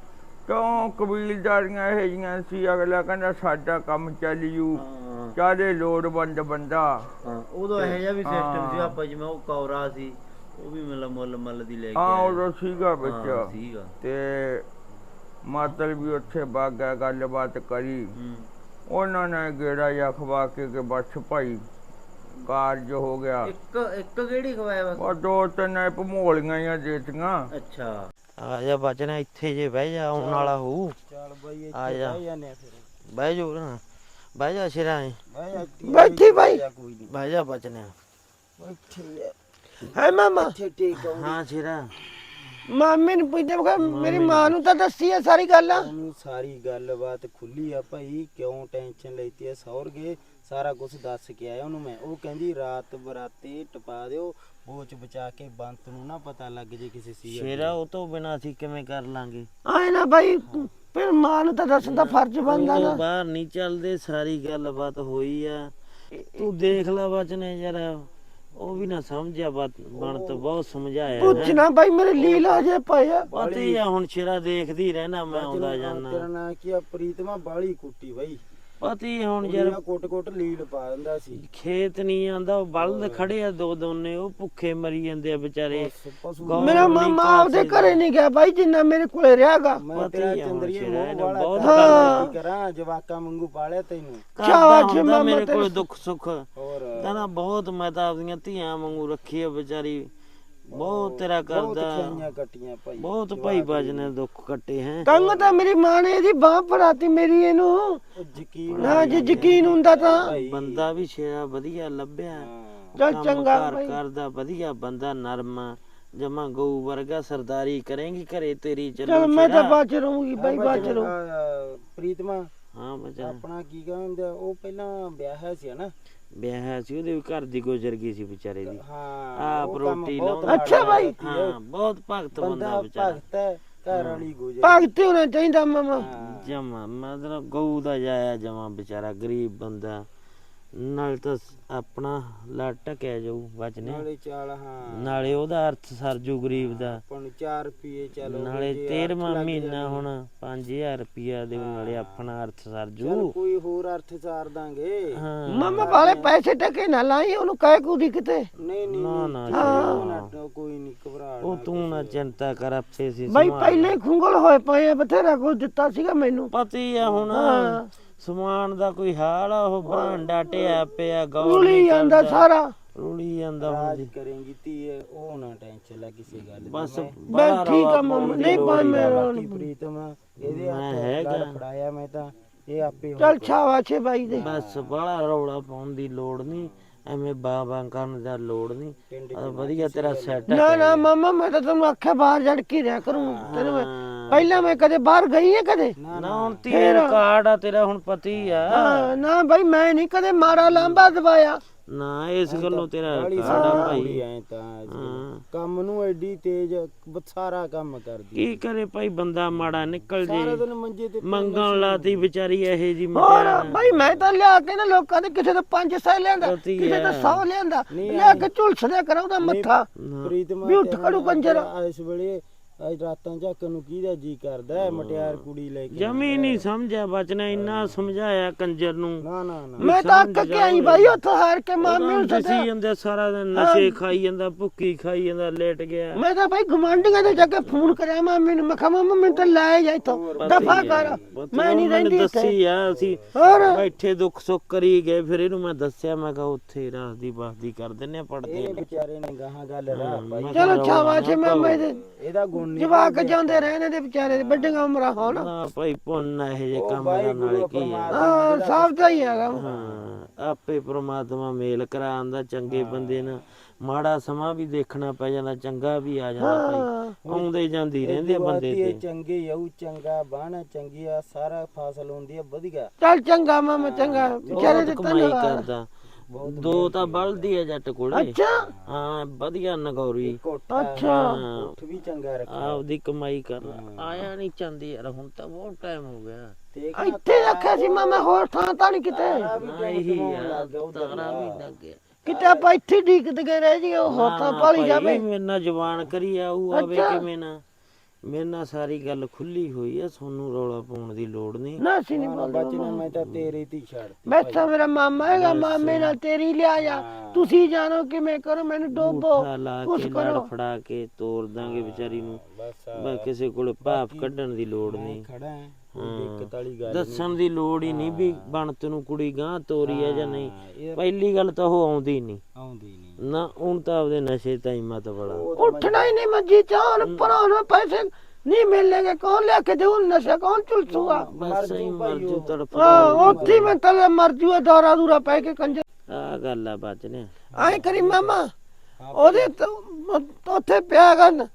ਕਿਉਂ? ਕਬੀਲਦਾਰੀਆਂ ਇਹ ਜੀਆਂ ਸੀ। ਅਗਲਾ ਕਹਿੰਦਾ ਸਾਡਾ ਕੰਮ ਚੱਲ ਜੂ ਹਾਂ। ਚਾਲੇ ਲੋੜਵੰਦ ਬੰਦਾ। ਉਦੋਂ ਇਹ ਜਿਹਾ ਵੀ ਸਿਸਟਮ ਸੀ। ਆਪਾਂ ਜਿਵੇਂ ਉਹ ਕੌਰਾ ਸੀ ਉਹ ਵੀ ਮਤਲਬ ਮੁੱਲ ਮੱਲ ਦੀ ਲੈ ਕੇ ਹਾਂ। ਉਦੋਂ ਸੀਗਾ ਵਿੱਚ। ਸੀਗਾ। ਤੇ ਮਤਲਬ ਵੀ ਉੱਥੇ ਬਾਗਾ ਗੱਲਬਾਤ ਕਰੀ। ਉਹਨਾਂ ਨੇ ਗੇੜਾ ਜਿਹਾ ਖਵਾ ਕੇ ਕਿ ਬੱਸ ਭਾਈ ਕਾਰਜ ਹੋ ਗਿਆ। ਇੱਕ ਇੱਕ ਕਿਹੜੀ ਖਵਾਇਆ ਬਸ ਉਹ ਦੋ ਤਿੰਨ ਭਮੋਲੀਆਂ ਹੀ ਦੇਤੀਆਂ। ਅੱਛਾ। ਆ ਜਾ ਬਚਨਾ ਇੱਥੇ ਜੇ ਬਹਿ ਜਾ ਆਉਣ ਵਾਲਾ ਹੋਊ। ਚੱਲ ਬਾਈ ਇੱਥੇ ਆ ਜਾ। ਬਹਿ ਜਾਂਦੇ ਆ ਫਿਰ। ਬਹਿ ਜਾ ਨਾ। ਬਹਿ ਜਾ ਸ਼ਿਰਾਂ ਬਹਿ ਜਾ ਇੱਥੇ ਬੈਠੀ ਬਾਈ। ਕੋਈ ਨਹੀਂ। ਬਹਿ ਜਾ ਬਚਨਾ ਬੈਠੇ ਆ। ਹੈ ਮਾਮਾ। ਟੇਕ ਆਉਂਦੀ ਹਾਂ ਸ਼ਿਰਾਂ। ਮਾਮੇ ਨੂੰ ਪੁੱਛਦੇ ਬਗਾ ਮੇਰੀ ਮਾਂ ਨੂੰ ਤਾਂ ਦੱਸੀ ਹੈ ਸਾਰੀ ਗੱਲ। ਆ ਉਹਨੂੰ ਸਾਰੀ ਗੱਲਬਾਤ ਖੁੱਲੀ ਆ ਭਾਈ ਕਿਉਂ ਟੈਨਸ਼ਨ ਲੈਤੀ ਆ ਸੌਰ ਗਏ ਸਾਰਾ ਕੁਝ ਦੱਸ ਕੇ ਆਇਆ ਉਹਨੂੰ ਮੈਂ। ਉਹ ਕਹਿੰਦੀ ਰਾਤ ਬਰਾਤੇ ਟਪਾ ਦਿਓ ਬੋਚ ਬਚਾ ਕੇ ਬੰਤ ਨੂੰ ਨਾ ਪਤਾ ਲੱਗ ਜੇ ਕਿਸੇ ਸੀ ਸ਼ੇਰਾ ਉਹ ਤੋਂ ਬਿਨਾ ਅਸੀਂ ਕਿਵੇਂ ਕਰ ਲਾਂਗੇ? ਆਏ ਨਾ ਬਾਈ ਫਿਰ ਮਾਂ ਨੂੰ ਤਾਂ ਦੱਸਣ ਦਾ ਫਰਜ਼ ਬਣਦਾ ਨਾ। ਬਾਹਰ ਨਹੀਂ ਚੱਲਦੇ ਸਾਰੀ ਗੱਲਬਾਤ ਹੋਈ ਆ। ਤੂੰ ਦੇਖ ਲੈ ਬਚਨੇ ਯਾਰ ਉਹ ਵੀ ਨਾ ਸਮਝਿਆ ਬਾਤ ਬਣ ਤੋਂ ਬਹੁਤ ਸਮਝਾਇਆ ਪੁੱਛ ਨਾ। ਬਾਈ ਮੇਰੇ ਲੀਲਾ ਜੇ ਪਏ ਆ। ਪਤਾ ਹੀ ਆ ਹੁਣ ਸ਼ੇਰਾ ਦੇਖਦੀ ਰਹਿਣਾ ਮੈਂ ਆਉਂਦਾ ਤੇਰਾ ਜਾਣਾ ਨਾਂ ਕੀ ਆ? ਪ੍ਰੀਤਮਾ ਬਾਲੀ ਕੁੱਟੀ ਬਾਈ। ਪਤਾ ਹੁਣ ਯਾਰ ਯਾਰ ਕੋਟ ਕੋਟ ਲੀਡ ਪਾ ਦਿੰਦਾ ਸੀ। ਖੇਤ ਨਹੀਂ ਆਂਦਾ ਉਹ ਬਲਦ ਖੜੇ ਆ ਦੋ ਦੋਨੇ ਉਹ ਭੁੱਖੇ ਮਰੀ ਜਾਂਦੇ ਆ ਵਿਚਾਰੇ। ਪਸ਼ੂ ਮੇਰਾ ਨਹੀਂ ਮਾਮਾ ਆਪਦੇ। ਘਰੇ ਨਹੀਂ ਗਿਆ ਬਾਈ ਜਿੰਨਾ ਮੇਰੇ ਕੋਲੇ ਰਿਹਾਗਾ। ਮੈਂ ਪਤਾ ਤੇਰਾ ਹੀ ਆ ਹੁਣ ਚੰਦਰੀਏ ਮੋਹ ਵਾਲਾ ਬਹੁਤ ਕਰਦਾ ਕੀ ਕਰਾਂ ਜਵਾਕਾਂ ਵਾਂਗੂ ਪਾਲਿਆ ਤੈਨੂੰ। ਕਰਦਾ ਚ ਹੁੰਦਾ ਮਾਮਾ ਮੇਰੇ ਤੇਰੇ ਕੋਲ ਦੁੱਖ ਸੁੱਖ ਹੋਰ। ਕਹਿੰਦਾ ਬਹੁਤ ਮੈਂ ਤਾਂ ਆਪਦੀਆਂ ਧੀਆਂ ਵਾਂਗੂ ਰੱਖੀ ਆ ਵਿਚਾਰੀ। ਬਹੁਤ ਤੇਰਾ ਬਹੁਤ ਕਰਦਾ। ਕੱਟੀਆਂ ਭਾਈ ਬਹੁਤ ਭਾਈ ਬਾਜ ਨੇ ਦੁੱਖ ਕੱਟੇ ਹੈ। ਤੰਗ ਤਾਂ ਮੇਰੀ ਮਾਂ ਨੇ ਇਹਦੀ ਬਾਹ ਫੜਾਤੀ ਮੇਰੀ ਇਹਨੂੰ। ਉਹ ਯਕੀਨ ਨਾ ਜੇ ਯਕੀਨ ਹੁੰਦਾ ਤਾਂ। ਭਾਈ। ਬੰਦਾ ਵੀ ਸ਼ੇਰਾ ਵਧੀਆ ਲੱਭਿਆ। ਹਾਂ। ਚੱਲ ਕੰਮ ਚੰਗਾ ਕਾਰ ਬਾਈ ਕਰਦਾ ਵਧੀਆ ਬੰਦਾ ਨਰਮ ਜਮਾ ਗਊ ਵਰਗਾ ਸਰਦਾਰੀ ਕਰੇਂਗੀ ਘਰੇ ਤੇਰੀ ਚਲ ਚੱਲੂ ਮੈਂ ਤਾਂ ਸ਼ੇਰਾ। ਬਾਅਦ ਚ ਰਹੂੰਗੀ ਬਾਈ ਬਾਅਦ ਚ ਰਹੂੰ। ਪ੍ਰੀਤਮਾ ਹਾਂ ਬੱਚਾ। ਆਪਣਾ ਕੀ ਕਹਿੰਦੇ ਆ, ਉਹ ਪਹਿਲਾਂ ਵਿਆਹਿਆ ਸੀ ਹਨਾ? ਵਿਆਹ ਸੀ ਉਹਦੇ ਵੀ ਘਰ ਦੀ ਗੁਜ਼ਰ ਗਈ ਸੀ ਵਿਚਾਰੇ ਦੀ। ਹਾਂ ਆਪ ਉਹ ਕੰਮ ਰੋਟੀ ਬਹੁਤ ਲਾਉਂਦਾ। ਅੱਛਾ ਬਾਈ। ਹਾਂ ਬਹੁਤ ਭਗਤ ਬੰਦਾ ਬੰਦਾ ਵਿਚਾਰਾ। ਭਗਤ ਹੈ ਘਰ ਵਾਲੀ ਗੁਜਰ ਭਗਤੀ ਹੋਣਾ ਚਾਹੀਦਾ ਮਾਮਾ। ਜਮਾ ਮਤਲਬ ਗਊ ਦਾ ਜਾਇਆ ਜਮਾ ਵਿਚਾਰਾ ਗਰੀਬ ਬੰਦਾ। ਨਾਲ ਤਾਂ ਆਪਣਾ ਲੱਟ ਟਕਿਆ ਜਾਊ ਬਚਨੇ। ਨਾਲੇ ਚਾਲ ਹਾਂ। ਨਾਲੇ ਉਹਦਾ ਅਰਥ ਸਰਜੂ ਗਰੀਬ ਦਾ। ਆਪਾਂ ਨੂੰ 4 ਰੁਪਏ ਚਲੋ ਨਾਲੇ ਜੇ 13ਵਾਂ ਅੱਠ ਲੱਗ ਮਹੀਨਾ। ਹੁਣ 5000 ਰੁਪਿਆ ਦੇ ਨਾਲੇ ਆਪਣਾ ਅਰਥ ਚੱਲ ਸਰਜੂ ਕੋਈ ਹੋਰ ਅਰਥ ਸਾਰ ਦਾਂਗੇ। ਹਾਂ। ਮਾਮਾ ਵਾਲੇ ਪੈਸੇ ਟਕੇ ਨਾ ਲਾਈ ਉਹਨੂੰ ਕਹਿ ਕੂਦੀ ਕਿਤੇ। ਨਹੀਂ ਨਹੀਂ ਨਾ ਨਾ ਕੋਈ ਨਹੀਂ ਘਬਰਾ ਉਹ ਤੂੰ ਨਾ ਚਿੰਤਾ ਕਰ ਆਪੇ ਸੀ ਬਾਈ ਪਹਿਲੇ ਖੁੰਗਲ ਹੋਏ ਪਏ ਬਥੇਰਾ ਕੁਝ ਦਿੱਤਾ ਸੀਗਾ ਮੈਨੂੰ। ਪਤਾ ਹੀ ਆ ਹੁਣ। ਹਾਂ। ਸਮਾਨ ਦਾ ਕੋਈ ਹਾਲ ਆ ਉਹ ਬਰਾਂਡਾ ਟਿਆ ਪਿਆ ਗੌਰ ਰੁਲੀ ਨਹੀਂ ਜਾਂਦਾ ਕਰਦਾ। ਸਾਰਾ। ਰੁਲੀ ਜਾਂਦਾ ਹੁਣ ਰਾਜ ਜੀ ਕਰੇਂਗੀ ਧੀਏ ਉਹ ਨਾ ਟੈਨਸ਼ਨ ਲੈ ਕਿਸੇ ਗੱਲ ਦੀ। ਬਸ ਮੈਂ- ਬੜਾ ਠੀਕ ਆ ਮਾਮਾ, ਪਾਉਣ ਦੀ ਨਹੀਂ ਲੋੜ ਪਾ ਹੀ ਮੈਂ- ਬਾਕੀ ਪ੍ਰੀਤਮ ਇਹਦੇ ਮੈਂ ਹੱਥ ਹੈਗਾ। ਗੱਲ ਫੜਾਇਆ ਮੈਂ ਤਾਂ ਇਹ ਆਪੇ ਹੁਣ ਚੱਲ ਛਾਵਾਛੇ ਬਾਈ ਦੇ। ਬਸ ਬੜਾ ਰੌਲਾ ਪਾਉਣ ਦੀ ਲੋੜ ਨਹੀਂ। ਐਵੇਂ ਬਾਬਾ ਕਰਨ ਦਾ ਲੋੜ ਨਹੀਂ। ਆ ਵਧੀਆ ਤੇਰਾ ਸੈੱਟ ਨਾ ਨਾ ਮਾਮਾ ਮੈਂ ਤਾਂ ਤੈਨੂੰ ਆਖਿਆ ਬਾਹਰ ਜੜ ਕੇ ਰਿਆ ਕਰੂੰ। ਤੈਨੂੰ ਮੈਂ ਪਹਿਲਾਂ ਮੈਂ ਕਦੇ ਬਾਹਰ ਗਈ ਹੈ ਕਦੇ? ਨਾ ਹੁਣ ਤੇਰਾ ਕਾਰਡ ਆ ਤੇਰਾ ਹੁਣ ਪਤੀ ਆ। ਹਾਂ, ਨਾ ਬਾਈ ਮੈਂ ਨਹੀਂ ਕਦੇ ਮਾੜਾ ਲਾਂਬਾ ਦਵਾਇਆ ਨਾ ਇਸ ਗੱਲੋਂ ਤੇਰਾ ਸਾਡਾ ਭਾਈ। ਐ ਤਾਂ। ਕੰਮ ਨੂੰ ਐਡੀ ਤੇਜ਼ ਸਾਰਾ ਕੰਮ ਕਰਦੀ ਕੀ ਕਰੇ ਭਾਈ ਬੰਦਾ ਮਾੜਾ ਨਿਕਲ ਸਾਰਾ ਜੇ ਦਿਨ ਮੰਜੇ ਤੇ ਮੰਗਣ ਲਾਤੀ ਵਿਚਾਰੀ ਇਹ ਜੀ ਹੋਰ ਬਾਈ ਮੈਂ ਤਾਂ ਲਿਆ ਕੇ ਨਾ ਲੋਕਾਂ ਦੇ ਕਿਸੇ ਤੋਂ 500 ਲਿਆਂਦਾ ਕਿਸੇ ਤੋਂ ਹੈ। 100 ਲਿਆਂਦਾ। ਲਿਆ ਕੇ ਝੁਲਸਦਿਆ ਕਰਾਂ ਉਹਦਾ ਮੱਥਾ। ਪ੍ਰੀਤਮਾ ਵੀ ਉੱਠ ਖੜੂ ਕੰਜਰ। ਇਸ ਵੇਲੇ ਅੱਜ ਰਾਤਾਂ ਝੱਕਣ ਨੂੰ ਕਿਹਦਾ ਜੀ ਕਰਦਾ ਹੈ ਮਟਿਆਰ ਕੁੜੀ ਲੈ ਕੇ ਜਮੀ ਨਹੀਂ ਸਮਝਿਆ ਬਚਨਾ ਇੰਨਾ ਸਮਝਾਇਆ ਕੰਜਰ ਨੂੰ। ਨਾ ਨਾ ਨਾ। ਮੈਂ ਤਾਂ ਅੱਕ ਕੇ ਆਈ ਬਾਈ ਉੱਥੋਂ ਹਾਰ ਕੇ ਮਾਮੇ ਨੂੰ ਦਸੀ ਸੱਦਿਆ। ਜਾਂਦਾ ਸਾਰਾ ਦਿਨ ਨਸ਼ੇ ਖਾਈ ਜਾਂਦਾ ਭੁੱਕੀ ਖਾਈ ਜਾਂਦਾ ਲੇਟ ਗਿਆ। ਮੈਂ ਤਾਂ ਬਾਈ ਗਮਾਂਡੀਆਂ ਦੇ ਜਾ ਕੇ ਫੋਨ ਕਰਿਆ ਮਾਮੇ ਨੂੰ ਮੈਂ ਕਿਹਾ ਮਾਮਾ ਮੈਨੂੰ ਤਾਂ ਲੈ ਜਾ ਇੱਥੋਂ ਦਫਾ ਕਰ। ਮੈਂ ਨਹੀਂ ਰਹਿੰਦੀ ਇੱਥੇ। ਦੱਸੀ ਆ ਅਸੀਂ ਹੋਰ? ਬੈਠੇ ਦੁੱਖ ਸੁੱਖ ਕਰੀ ਗਏ ਫਿਰ ਇਹਨੂੰ ਮੈਂ ਦੱਸਿਆ ਮੈਂ ਕਿਹਾ ਉੱਥੇ ਰਾਸਦੀ ਬਾਸਦੀ ਕਰ ਦਿੰਨੇ ਆ ਪੜਦੇ ਇਹ ਵਿਚਾਰੇ ਨੇ ਗਾਹਾਂ ਗੱਲ ਰਾਹ ਪਾਈ। ਚਲੋ ਛਾਵਾਛੇ ਮਾਮੇ ਦੇ ਇਹਦਾ ਗੁਣ ਨਹੀਂ ਜਵਾਕ ਜਾਂਦੇ ਰਹਿਣੇ ਦੇ ਵਿਚਾਰੇ ਦੇ ਵੱਡੀਆਂ ਉਮਰਾਂ ਹੋਣ। ਨਾ ਭਾਈ ਪੁੰਨ ਇਹ ਜੇ ਕੰਮ ਦਾ ਨਾਲੇ ਕੀ ਆ? ਹਾਂ ਸਭ ਦਾ ਹੀ ਹੈਗਾ। ਹਾਂ ਆਪੇ ਪ੍ਰਮਾਤਮਾ ਮੇਲ ਕਰਾਉਂਦਾ ਚੰਗੇ ਬੰਦੇ ਨਾਲ ਮਾੜਾ ਸਮਾਂ ਵੀ ਦੇਖਣਾ ਪੈ ਜਾਂਦਾ ਚੰਗਾ ਵੀ ਆ ਜਾਂਦਾ ਭਾਈ। ਆਉਂਦੇ ਜਾਂਦੀ ਰਹਿੰਦੇ ਆ ਬੰਦੇ ਤੇ। ਚੰਗੇ ਯੂ ਚੰਗਾ ਬਣ ਚੰਗੀ ਆ ਸਾਰਾ ਫਸਲ ਹੁੰਦੀ ਆ ਵਧੀਆ। ਚੱਲ ਚੰਗਾ ਮਾਮਾ ਚੰਗਾ। ਵਿਚਾਰੇ ਦੇ ਧੰਨਵਾਦ। ਕਰਦਾ। ਦੋ ਤਾਂ ਬਲਦੀ ਆ। ਜੱਟ ਕੋਲੇ। ਅੱਛਾ। ਹਾਂ ਵਧੀਆ ਨਗੌਰੀ। ਅੱਛਾ। ਉੱਠ ਵੀ ਚੰਗਾ ਰੱਖਿਆ। ਆਪਦੀ ਕਮਾਈ ਕਰਦਾ ਆਇਆ ਨਹੀਂ ਚੰਦੀ ਯਾਰ ਹੁਣ ਤਾਂ ਬਹੁਤ ਟਾਈਮ ਹੋ ਗਿਆ। ਇੱਥੇ ਰੱਖਿਆ ਸੀ ਮਾਮਾ ਹੋਰ ਥਾਂ ਤਾਂ ਨਹੀਂ ਕਿਤੇ। ਨਾ ਇਹੀ ਆ ਤਾਰਾ ਵੀ ਲੱਗ। ਗਿਆ ਕਿਤੇ ਆਪਾਂ ਇੱਥੇ ਢੀਕਦੇ ਗਏ ਰਹਿ ਜੀ ਉਹ ਹੋਰ ਥਾਂ ਪਾਲੀ ਜਾਵੇ। ਮੇਰੇ ਨਾਲ ਜ਼ਬਾਨ ਕਰੀ ਆਊ ਆਵੇ ਕਿਵੇਂ ਨਾ। ਮੇਰੇ ਨਾਲ ਸਾਰੀ ਗੱਲ ਖੁੱਲੀ ਹੋਈ ਆ ਸੋਨੂੰ ਰੌਲਾ ਪਾਉਣ ਦੀ ਲੋੜ ਨਹੀਂ। ਨਾ ਸੀ ਨਹੀਂ ਬੋਲਦਾ ਬਚਨਾ ਮੈਂ ਤਾਂ ਤੇਰੇ ਤੇ ਹੀ ਛੱਡ ਬੈਠਾ ਮੇਰਾ ਮਾਮਾ ਹੈਗਾ ਮਾਮੇ ਨਾਲ ਤੇਰੀ ਲਿਆ ਜਾ। ਤੁਸੀਂ ਜਾਣੋ ਕਿਵੇਂ ਕਰੋ ਮੈਨੂੰ ਡੋਬੋ। ਕੁਛ ਕੇ ਕਰੋ। ਫੜਾ ਕੇ ਤੋਰ ਦਾਂਗੇ ਵਿਚਾਰੀ ਨੂੰ। ਬਸ ਬਸ ਕਿਸੇ ਕੋਲ ਭਾਪ ਕੱਢਣ ਦੀ ਲੋੜ ਨਹੀਂ। ਖੜਾ ਹੈ ਕੋਈ ਦਿੱਕਤ ਵਾਲੀ ਗੱਲ ਦੱਸਣ ਦੀ ਲੋੜ ਹੀ ਨਹੀਂ ਵੀ ਬਣਤ ਨੂੰ ਕੁੜੀ ਗਾਂ ਤੋਰੀ ਹੈ ਜਾਂ ਨਹੀਂ। ਪਹਿਲੀ ਗੱਲ ਤਾਂ ਉਹ ਆਉਂਦੀ ਨਹੀਂ। ਆਉਂਦੀ ਨਹੀਂ। ਨਾ ਹੁਣ ਤਾਂ ਆਪਦੇ ਨਸ਼ੇ ਤਾਂ ਹੀ ਮਤ ਬੜਾ ਉੱਠਣਾ ਹੀ ਨਹੀਂ ਮੰਜੀ ਚਾਹਨ ਪਰਾਉਣਾ ਪੈਸੇ ਨਹੀਂ ਮਿਲਣਗੇ ਕੌਣ ਲੈ ਕੇ ਦੇਉ ਨਸ਼ਾ ਕੌਣ ਚੁਲਸੂਗਾ ਬਸ ਹੀ ਮਰ ਜੂ ਤੜਫ ਉੱਥੇ ਮੈਂ ਤਲੇ ਮਰ ਜੂਆ ਦੌਰਾ ਦੂਰਾ ਪੈ ਕੇ ਕੰਜਰ। ਆ ਗੱਲ ਆ ਬਚਨੇ ਆਏ ਕਰੀ ਮਾਮਾ ਉਹਦੇ ਤੋਂ- ਉੱਥੇ ਪਿਆ ਗਨ